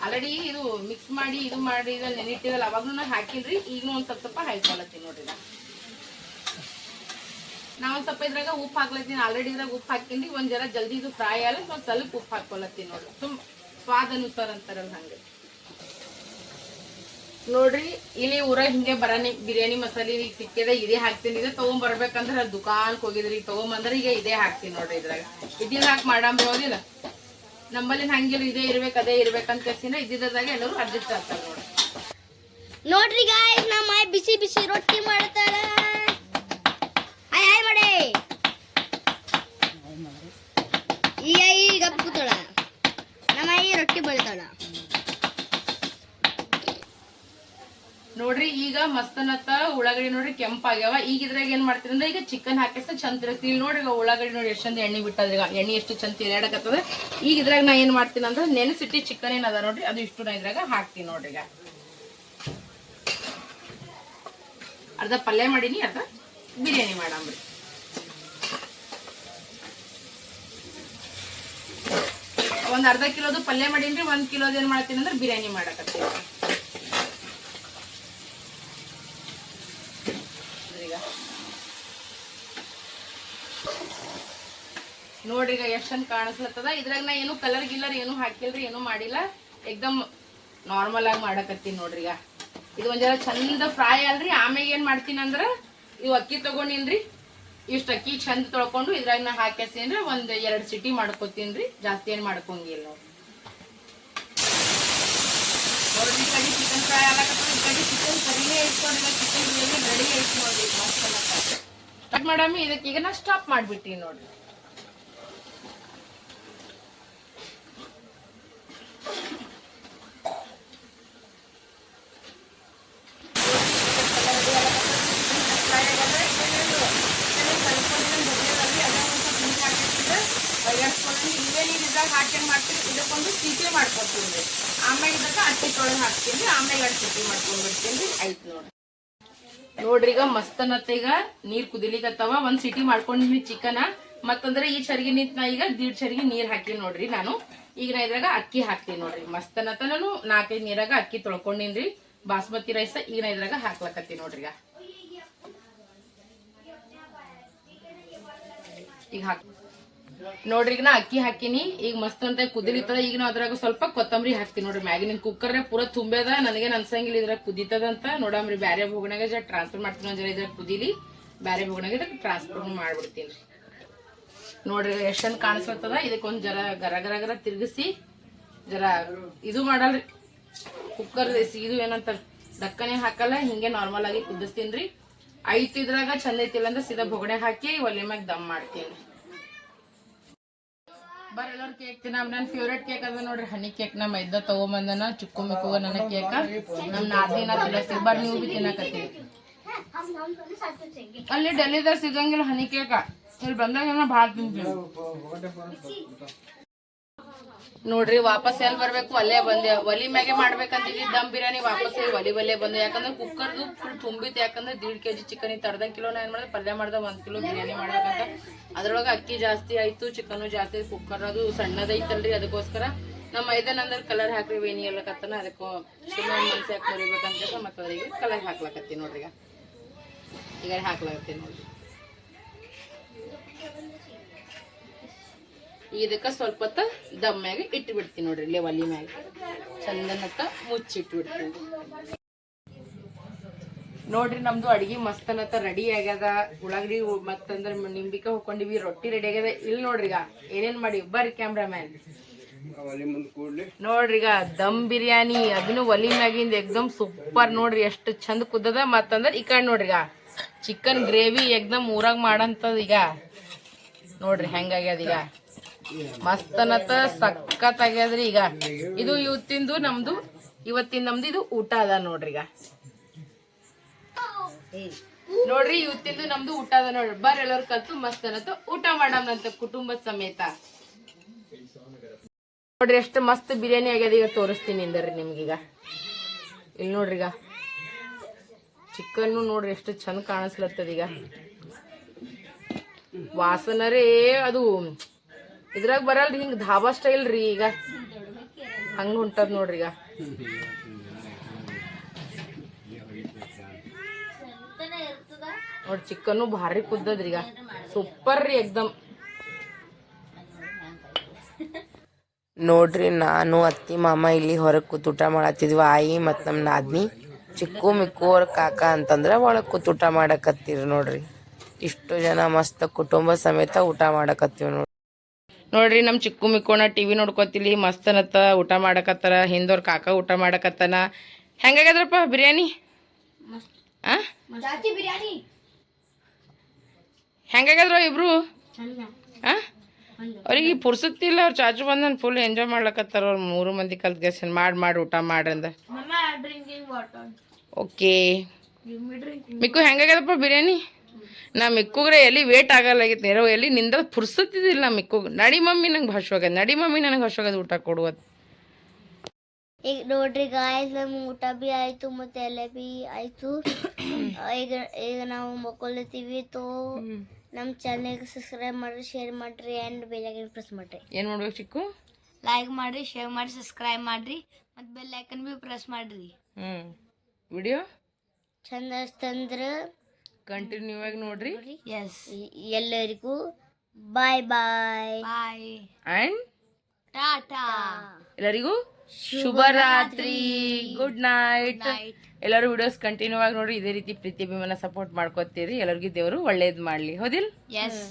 ಆಲ್ರೆಡಿ ಇದು ಮಿಕ್ಸ್ ಮಾಡಿ ಇದು ಮಾಡಿ ಇದು ನೆನಿಟ್ಟಿದಲ್ಲ ಅವಾಗ್ಲೂ ನಾ ಹಾಕಿನ್ರಿ ಈಗ ಒಂದ್ ಸ್ವಲ್ಪ ಸ್ವಲ್ಪ ಹಾಕೊಳತ್ತೀನಿ ನೋಡ್ರಿ ಈಗ. ನಾ ಒಂದ್ ಸ್ವಲ್ಪ ಇದ್ರಾಗ ಉಪ್ಪು ಹಾಕ್ಲತ್ತೀನಿ. ಆಲ್ರೆಡಿ ಇದ್ರಾಗ ಉಪ್ಪು ಹಾಕ್ತೀನಿ ಒಂದ್ ಜರ ಜಲ್ದಿ ಇದು ಫ್ರೈ ಆಗಲ್ಲ ಒಂದ್ ಸ್ವಲ್ಪ ಉಪ್ಪು ಹಾಕೊಳತ್ತೀನಿ ನೋಡ್ರಿ. ಸುಮ್ ಸ್ವಾದ ಅನುಸಾರ ಅಂತಾರಲ್ಲ ಹಂಗೆ. ನೋಡ್ರಿ, ಇಲ್ಲಿ ಊರ ಹಿಂಗೆ ಬರಾನಿ ಬಿರಿಯಾನಿ ಮಸಾಲೆ ಈಗ ಸಿಕ್ಕಿದೆ, ಇದೇ ಹಾಕ್ತೀನಿ. ಇದು ತಗೊಂಡ್ ದುಕಾನ್ಗೆ ಹೋಗಿದ್ರಿ, ತಗೊಂಬಂದ್ರ ಈಗ ಇದೇ ಹಾಕ್ತೀನಿ ನೋಡ್ರಿ ಇದ್ರಾಗ. ಇದನ್ನ ಹಾಕಿ ಮಾಡಾಮ್ ಹೋದಿಲ್ಲ ನಮ್ಮಲ್ಲಿ ಹಂಗಿಲ್ಲ ಇದೇ ಇರ್ಬೇಕು, ಅದೇ ಇರ್ಬೇಕಂತ ಕೇಳ್ತೀನಿ ಇದ್ದಿದ್ದಾಗ ಎಲ್ಲರೂ ಅಡ್ಜಸ್ಟ್ ಆಗ್ತಾರೆ ನೋಡ್ರಿ. ನೋಡ್ರಿ ಗಾಯ್ಸ್ ನಮ್ಮ ಬಿಸಿ ಬಿಸಿ ರೊಟ್ಟಿ ಮಾಡ್ತಾಳ ಹಾಯ್ ಹಾಯ್ ಮಾಡಿ. ಈ ಐ ಗಪ್ ನಮ್ಮ ಐ ರೊಟ್ಟಿ ಬೆಳಿತಾಳ ನೋಡ್ರಿ, ಈಗ ಮಸ್ತನತ್ತ ಉಳ್ಳಾಗಡ್ಡಿ ನೋಡ್ರಿ ಕೆಂಪಾಗ್ಯಾವ. ಈಗ ಇದ್ರಾಗ ಏನ್ ಮಾಡ್ತೀನಿ ಅಂದ್ರೆ ಈಗ ಚಿಕನ್ ಹಾಕಿಸ್ತ ಚಂದ ಇಲ್ಲಿ ನೋಡ್ರಿ ಈಗ ಉಳ್ಳಾಗಡ್ಡಿ ನೋಡಿ ಎಷ್ಟು ಚಂದ ಎಣ್ಣೆ ಬಿಟ್ಟದ ಈಗ. ಎಣ್ಣೆ ಎಷ್ಟು ಚಂದ ಎರಡಕತ್ತದ ಈಗ ಇದ್ರಾಗ ನಾ ಏನ್ ಮಾಡ್ತೀನಿ ಅಂದ್ರೆ ನೆನೆಸಿಟ್ಟಿ ಚಿಕನ್ ಏನದ ನೋಡ್ರಿ, ಅದು ಇಷ್ಟು ನಾ ಇದ್ರಾಗ ಹಾಕ್ತೀನಿ ನೋಡ್ರಿ ಈಗ. ಅರ್ಧ ಪಲ್ಯ ಮಾಡೀನಿ, ಅರ್ಧ? ಬಿರಿಯಾನಿ ಮಾಡಂಬ್ರಿ ಒಂದ್ ಅರ್ಧ ಕಿಲೋದು ಪಲ್ಯ ಮಾಡೀನ್ರಿ, ಒಂದ್ ಕಿಲೋದ್ ಏನ್ ಮಾಡ್ತೀನಿ ಅಂದ್ರೆ ಬಿರಿಯಾನಿ ಮಾಡಕತ್ತೀನಿ. ಈಗ. ನೋಡ್ರಿ ಈಗ ಎಷ್ಟ್ ಚಂದ ಕಾಣಿಸ್ಲತ್ತದ. ಇದ್ರಾಗ ನಾ ಏನು ಕಲರ್ ಗಿಲ್ಲರ್ ಏನು ಹಾಕಿಲ್ರಿ, ಏನು ಮಾಡಿಲ್ಲ. ಎಕ್ದಮ್ ನಾರ್ಮಲ್ ಆಗಿ ಮಾಡಕತ್ತೀನಿ ನೋಡ್ರಿಗ ಇದು ಒಂದ್ ಜರ ಚಂದ ಫ್ರೈ ಅಲ್ರಿ ಆಮೇಲೆ ಏನ್ ಮಾಡ್ತೀನಿ ಅಂದ್ರ ಇವ್ ಅಕ್ಕಿ ತಗೊಂಡಿನ್ರಿ. ಇಷ್ಟು ಅಕ್ಕಿ ಚಂದ ತೊಳ್ಕೊಂಡು ಇದ್ರಾಗ ನಾ ಹಾಕ್ಯಾಸೇನ್ರಿ. ಒಂದ್ ಎರಡ್ ಸಿಟಿ ಮಾಡ್ಕೋತೀನ್ರಿ. ಜಾಸ್ತಿ ಏನ್ ಮಾಡ್ಕೊಂಗಿಲ್ಲ ನೋಡ್ರಿ ಕಡೆ ಚಿಕನ್ ಫ್ರೈ ಆಗಕತ್ತದ ಈ ಕಡೆ ಚಿಕನ್ ಕರಿನೇ ಇಟ್ಕೊಂಡಿಲ್ಲ. ಚಿಕನ್ ಬಿರಿಯಾನಿ ರೆಡಿ ಐತಿ ನೋಡ್ರಿ ಮಸ್ತ್ ಸ್ಟಾರ್ಟ್ ಮಾಡಮ್ಮಿ ಇದಕ್ಕೆ ಈಗ ನಾ ಸ್ಟಾಪ್ ಮಾಡ್ಬಿಟ್ಟಿ ನೋಡ್ರಿ. ಇವೇ ನೀರು ಇದ್ರಾಗ ಹಾಕಿ ಮಾಡ್ತೀನಿ ಇದಕ್ಕೊಂದು ಸೀಟಿ ಮಾಡ್ಕೊತೀನಿ ಆಮೇಲೆ ಇದಕ್ಕೆ ಅಕ್ಕಿ ತೊಳೆದು ಹಾಕ್ತೀನಿ, ಆಮೇಲೆ ಎರಡು ಸೀಟಿ ಮಾಡ್ಕೊಂಡ್ಬಿಡ್ತೀನಿ. ಆಯ್ತು ನೋಡಿ. ನೋಡ್ರಿ ಈಗ ಮಸ್ತನತ್ತ ಈಗ, ನೀರ್ ಕುದಿಲಿಕತ್ತವ, ಒಂದ್ ಸಿಟಿ ಮಾಡ್ಕೊಂಡಿದ್ವಿ ಚಿಕನ. ಮತ್ತಂದ್ರೆ ಈ ಚರ್ಗಿ ನಿಂತ ನಾ ಈಗ ದೀಡ್ ಚರ್ಗಿ ನೀರ್ ಹಾಕಿ ನೋಡ್ರಿ ನಾನು. ಈಗ ನಾ ಇದ್ರಾಗ ಅಕ್ಕಿ ಹಾಕ್ತೀನಿ ನೋಡ್ರಿ. ಮಸ್ತನತ್ತ ನಾನು, ನಾಲ್ಕೈದು ನೀರಾಗ ಅಕ್ಕಿ ತೊಳ್ಕೊಂಡಿನ್ರಿ. ಬಾಸ್ಮತಿ ರೈಸ್ ಈಗ ನಾ ಇದ್ರಾಗ ಹಾಕ್ಲಕತ್ತೀನಿ ನೋಡ್ರಿ ಈಗ. ಈಗ ಹಾಕ್ ನೋಡ್ರಿ, ಈಗ ನಾ ಅಕ್ಕಿ ಹಾಕಿನಿ. ಈಗ ಮಸ್ತ್ ಅಂತ ಕುದಿಲಿತ್ತದ ಈಗ ನಾ ಅದ್ರಾಗ ಸ್ವಲ್ಪ ಕೊತ್ತಂಬರಿ ಹಾಕ್ತೀನಿ ನೋಡ್ರಿ. ಮ್ಯಾಗಿನ ಕುಕ್ಕರ್ ಪೂರ ತುಂಬೆದ ನನಗೇನು ಅನ್ಸಂಗಿಲ್ಲ ಇದ್ರಾಗ ಕುದೀತದಂತ. ನೋಡಮ್ರಿ, ಬ್ಯಾರೆ ಭೋಗನಾಗ ಜರ ಟ್ರಾನ್ಸ್ಫರ್ ಮಾಡ್ತೀನಿ ಒಂದ್ ಜರ ಇದ್ರಾಗ ಕುದಿಲಿ. ಬ್ಯಾರೆ ಭೋಗನಾಗ ಇದಕ್ಕೆ ಟ್ರಾನ್ಸ್ಫರ್ ಮಾಡ್ಬಿಡ್ತೀನಿ ನೋಡ್ರಿ, ಎಷ್ಟು ಕಾಣಿಸ್ಬಿಡ್ತದ ಇದಕ್ಕೊಂದ್ ಜರ ಗರ ಗರ ಗರ ತಿರ್ಗಿಸಿ ಜರ ಇದು ಮಾಡಲ್ರಿ. ಕುಕ್ಕರ್ ಇದು ಏನಂತ ದಕ್ಕನೆ ಹಾಕಲ್ಲ, ಹಿಂಗೆ ನಾರ್ಮಲ್ ಆಗಿ ಕುದಿಸ್ತೀನಿ ರೀ. ಐತಿದ್ರಾಗ ಚಂದ ಐತಿಲ್ಲ ಅಂದ್ರೆ ಸೀದಾ ಬೊಗಣೆ ಹಾಕಿ ಒಲೆ ಮ್ಯಾಗ ದಮ್ ಮಾಡ್ತೀನಿ ಬರ್ರಿ ಕೇಕ್ ತಿನ್ನ ನನ್ನ ಫೇವ್ರೇಟ್ ಕೇಕ್ ಅದ ನೋಡ್ರಿ. ಹನಿ ಕೇಕ್ ನಾ ಮೈದಾ ತಗೊಂಬಂದನ, ಚುಕ್ಕು ಮಿಕ್ಕು ನನ್ನ ಕೇಕ. ನಮ್ಮ ನಾದಿನ ತಿನ್ನಸ್ತೀವಿ ಬರ್ರಿ, ನೀವು ಬಿ ತಿನ್ನಕತ್ತೀವಿ ಅಲ್ಲಿ ಡೆಲ್ಲಿದಾಗ ಸಿಗಂಗಿಲ್ಲ ಹನಿ ಕೇಕ. ಇಲ್ಲಿ ಬಂದಾಗ ಭಾಳ ತಿಂತೀನಿ. ನೋಡ್ರಿ, ವಾಪಸ್ ಎಲ್ಲಿ ಬರ್ಬೇಕು? ಅಲ್ಲೇ ಬಂದೆ. ಒಲಿ ಮ್ಯಾಗೆ ಮಾಡ್ಬೇಕಂತಿದ್ವಿ ದಮ್ ಬಿರಿಯಾನಿ ವಾಪಸ್ ಒಲಿ ಬಲ್ಲೇ ಬಂದೆ. ಯಾಕಂದ್ರೆ ಕುಕ್ಕರ್ದು ಫುಲ್ ತುಂಬಿತ್ತು. ಯಾಕಂದ್ರೆ ದೀಡ್ ಕೆಜಿ ಚಿಕನ್ ಇತ್ತು. ಅರ್ಧ ಕಿಲೋ ಏನ್ ಮಾಡಿದೆ? ಪಲ್ಯ ಮಾಡ್ದೆ, ಒಂದ್ ಕಿಲೋ ಬಿರಿಯಾನಿ ಮಾಡ್ಬೇಕಂತ. ಅದ್ರೊಳಗೆ ಅಕ್ಕಿ ಜಾಸ್ತಿ ಆಯ್ತು ಚಿಕನು ಜಾಸ್ತಿ ಕುಕ್ಕರ್ ಅದು ಸಣ್ಣದೈತಲ್ರಿ ಅದಕ್ಕೋಸ್ಕರ. ನಮ್ಮ ಮೈದಾನಂದ್ರ ಕಲರ್ ಹಾಕ್ರಿ, ವೇಣಿ ಎಲ್ಲಕತ್ತನ ಅದಕ್ಕೂ ಸುಮ್ಮನೆ ಮನ್ಸು ಯಾಕೆ ಮರಿಬೇಕಂತ ಮತ್ತೆ ಅವರಿಗೆ ಕಲರ್ ಹಾಕ್ಲಕತ್ತೀನಿ ನೋಡ್ರಿ ಈಗ. ಈಗ ಹಾಕ್ಲಕತ್ತೀನಿ ನೋಡ್ರಿ. ಇದಕ್ಕೆ ಸ್ವಲ್ಪ ಹೊತ್ತ ದಮ್ ಮ್ಯಾಗ ಇಟ್ಟು ಬಿಡ್ತೀನಿ ನೋಡ್ರಿ ಇಲ್ಲೇ ಒಲಿ ಮ್ಯಾಗ. ಚಂದನಕ್ಕ ಮುಚ್ಚಿಟ್ಟು ಬಿಡ್ತೀನಿ ನೋಡ್ರಿ ನಮ್ದು ಅಡಿಗೆ ಮಸ್ತನತ್ತ ರೆಡಿ ಆಗ್ಯದ. ಉಳ್ಳಾಗಡಿ ಮತ್ತಂದ್ರ ನಿಂಬಿಕೆ ಹೋಕೊಂಡಿವಿ ರೊಟ್ಟಿ ರೆಡಿ ಆಗ್ಯದ. ಇಲ್ಲಿ ನೋಡ್ರಿ ಈಗ, ಏನೇನ್ ಮಾಡಿ? ಬರ್ರಿ ಕ್ಯಾಮ್ರಾಮ್ಯಾನ್ ನೋಡ್ರಿ ಈಗ, ದಮ್ ಬಿರಿಯಾನಿ ಅದನ್ನು ಒಲಿ ಮ್ಯಾಗಿಂದ ಎಕ್ದಮ್ ಸೂಪರ್ ನೋಡ್ರಿ, ಎಷ್ಟು ಚಂದ ಕುದ್ದದ. ಮತ್ತಂದ್ರ ಈ ಕಡೆ ನೋಡ್ರಿ ಈಗ ಚಿಕನ್ ಗ್ರೇವಿ ಎಕ್ದಮ್ ಊರಾಗ ಮಾಡಂತದ ಈಗ. ನೋಡ್ರಿ ಹೆಂಗಾಗ್ಯದ ಈಗ. ಮಸ್ತನತ್ತ ಸಖತ್ ಆಗ್ಯದ್ರಿ ಈಗ. ಇದು ಇವತ್ತಿಂದು ನಮ್ದು, ಇವತ್ತಿನ ನಮ್ದು ಇದು ಊಟ ಅದ ನೋಡ್ರಿ ಈಗ. ನೋಡ್ರಿ, ಇವತ್ತಿಂದು ನಮ್ದು ಊಟ ಅದ ನೋಡ್ರಿ. ಬರ್ ಎಲ್ಲರೂ ಕಲ್ತು ಮಸ್ತನತ್ತು ಊಟ ಮಾಡಮ್ನಂತ ಕುಟುಂಬ ಸಮೇತ. ನೋಡ್ರಿ, ಎಷ್ಟು ಮಸ್ತ್ ಬಿರಿಯಾನಿ ಆಗ್ಯದ ಈಗ ತೋರಿಸ್ತೀನಿ ಅಂದ್ರಿ ನಿಮ್ಗೀಗ ಇಲ್ಲಿ ನೋಡ್ರಿ ಈಗ. ಚಿಕನ್ನು ನೋಡ್ರಿ, ಎಷ್ಟು ಚಂದ ಕಾಣಿಸ್ಲತ್ತದ ಈಗ. ವಾಸನರೇ ಅದು ಇದ್ರಾಗ ಬರಲ್ರಿ, ಹಿಂಗ್ ಧಾಬಾ ಸ್ಟೈಲ್ ರೀ ಈಗ. ಹಂಗ ಹೊಂಟದ ನೋಡ್ರಿ ಈಗ. ನೋಡಿ ಚಿಕನ್ನು ಭಾರಿ ಕುದ್ದದ್ರಿ ಈಗ. ಸೂಪರ್ ರೀ ಎಕ್ದಮ್. ನೋಡ್ರಿ, ನಾನು, ಅತ್ತಿ, ಮಾಮ ಇಲ್ಲಿ ಹೊರಗೆ ಕೂತು ಊಟ ಮಾಡತ್ತಿದ್ವಿ. ಆಯಿ ಮತ್ತು ನಮ್ಮ ನಾದ್ನಿ, ಚಿಕ್ಕು, ಮಿಕ್ಕು, ಅವ್ರ ಕಾಕ ಅಂತಂದ್ರೆ ಒಳಗೆ ಕೂತು ಊಟ ಮಾಡಕತ್ತೀರಿ ನೋಡ್ರಿ. ಇಷ್ಟು ಜನ ಮಸ್ತ್ ಕುಟುಂಬ ಸಮೇತ ಊಟ ಮಾಡಕತ್ತೀವಿ ನೋಡ್ರಿ. ನೋಡ್ರಿ ನಮ್ಮ ಚಿಕ್ಕು ಮಿಕ್ಕೋಣ ಟಿವಿ ನೋಡ್ಕೋತಿಲಿ ಮಸ್ತನತ್ತ ಊಟ ಮಾಡಕತ್ತಾರ ಹಿಂದೋರ್ ಕಾಕ ಊಟ ಮಾಡಕತ್ತಾನ. ಹೆಂಗಾಗ್ಯದ್ರಪ್ಪ ಬಿರಿಯಾನಿ? ಹೆಂಗಾಗ್ಯದ್ರ ಇಬ್ರು? ಅವ್ರಿಗೆ ಪುರ್ಸತ್ತಿಲ್ಲ ಅವ್ರ ಚಾಚು ಬಂದನ್ ಫುಲ್ ಎಂಜಾಯ್ ಮಾಡ್ಲಕತ್ತಾರ ಅವ್ರು ಮೂರು ಮಂದಿ ಕಲ್ತ್ ಗೆಸನ್ ಮಾಡಿ ಮಾಡಿ ಊಟ ಮಾಡ್ರಂದ ಓಕೆ ಮಿಕ್ಕು ಹೆಂಗಾಗ್ಯದಪ್ಪ ಬಿರಿಯಾನಿ? ನಾ ಮಿಕ್ಕುಗ್ರೆ ಎಲ್ಲಿ ವೇಟ್ ಆಗಲ್ಲಾಗಿತ್ತು ನೆರವು ಎಲ್ಲಿ ನಿಂದ ಪುರ್ಸತ್ತಿದ್ದಿಲ್ಲ ನಾ ಮಿಕ್ಕುಗ್. ನಡಿ ಮಮ್ಮಿ ನಂಗೆ ಹಶುವಾಗ ನಡಿ ಮಮ್ಮಿ ನನಗೆ ಹಶ್ವಾಗದ ಊಟ ಕೊಡುವುದು ಈಗ ನೋಡ್ರಿ ಗಾಯಸ್ ನಮ್ಮ ಊಟ ಬಿ ಆಯ್ತು ಮತ್ತೆ ಎಲೆ ಬಿ ಆಯ್ತು. ಈಗ ಈಗ ನಾವು ಮಕ್ಕೊಳ್ತೀವಿ ತೋ. ನಮ್ಮ ಚಾನಲ್ಗೆ ಸಬ್ಸ್ಕ್ರೈಬ್ ಮಾಡ್ರಿ ಶೇರ್ ಮಾಡ್ರಿ ಆ್ಯಂಡ್ ಬೆಲ್ಲಾಗಿನ ಪ್ರೆಸ್ ಮಾಡ್ರಿ. ಏನು ಮಾಡ್ಬೇಕು ಚಿಕ್ಕು? ಲೈಕ್ ಮಾಡ್ರಿ ಶೇರ್ ಮಾಡಿ ಸಬ್ಸ್ಕ್ರೈಬ್ ಮಾಡ್ರಿ ಮತ್ತು ಬೆಲ್ ಐಕನ್ ಬಿ ಪ್ರೆಸ್ ಮಾಡ್ರಿ. ಹ್ಞೂ ವಿಡಿಯೋ ಚಂದ ಅಷ್ಟಂದ್ರೆ ಕಂಟಿನ್ಯೂ ಆಗಿ ನೋಡ್ರಿ. ಎಸ್ ಎಲ್ಲರಿಗೂ ಬಾಯ್ ಬಾಯ್ ಬಾಯ್ ಅಂಡ್ ಟಾಟಾ ಎಲ್ಲರಿಗೂ ಶುಭರಾತ್ರಿ. ಗುಡ್ ನೈಟ್ ಎಲ್ಲರೂ ವಿಡಿಯೋಸ್ ಕಂಟಿನ್ಯೂ ಆಗಿ ನೋಡ್ರಿ. ಇದೇ ರೀತಿ ಪ್ರೀತಿ ಅಭಿಮಾನ ಸಪೋರ್ಟ್ ಮಾಡ್ಕೋತೀರಿ. ಎಲ್ಲರಿಗೂ ದೇವರು ಒಳ್ಳೇದು ಮಾಡ್ಲಿ. ಹೌದಿಲ್ಲ ಎಸ್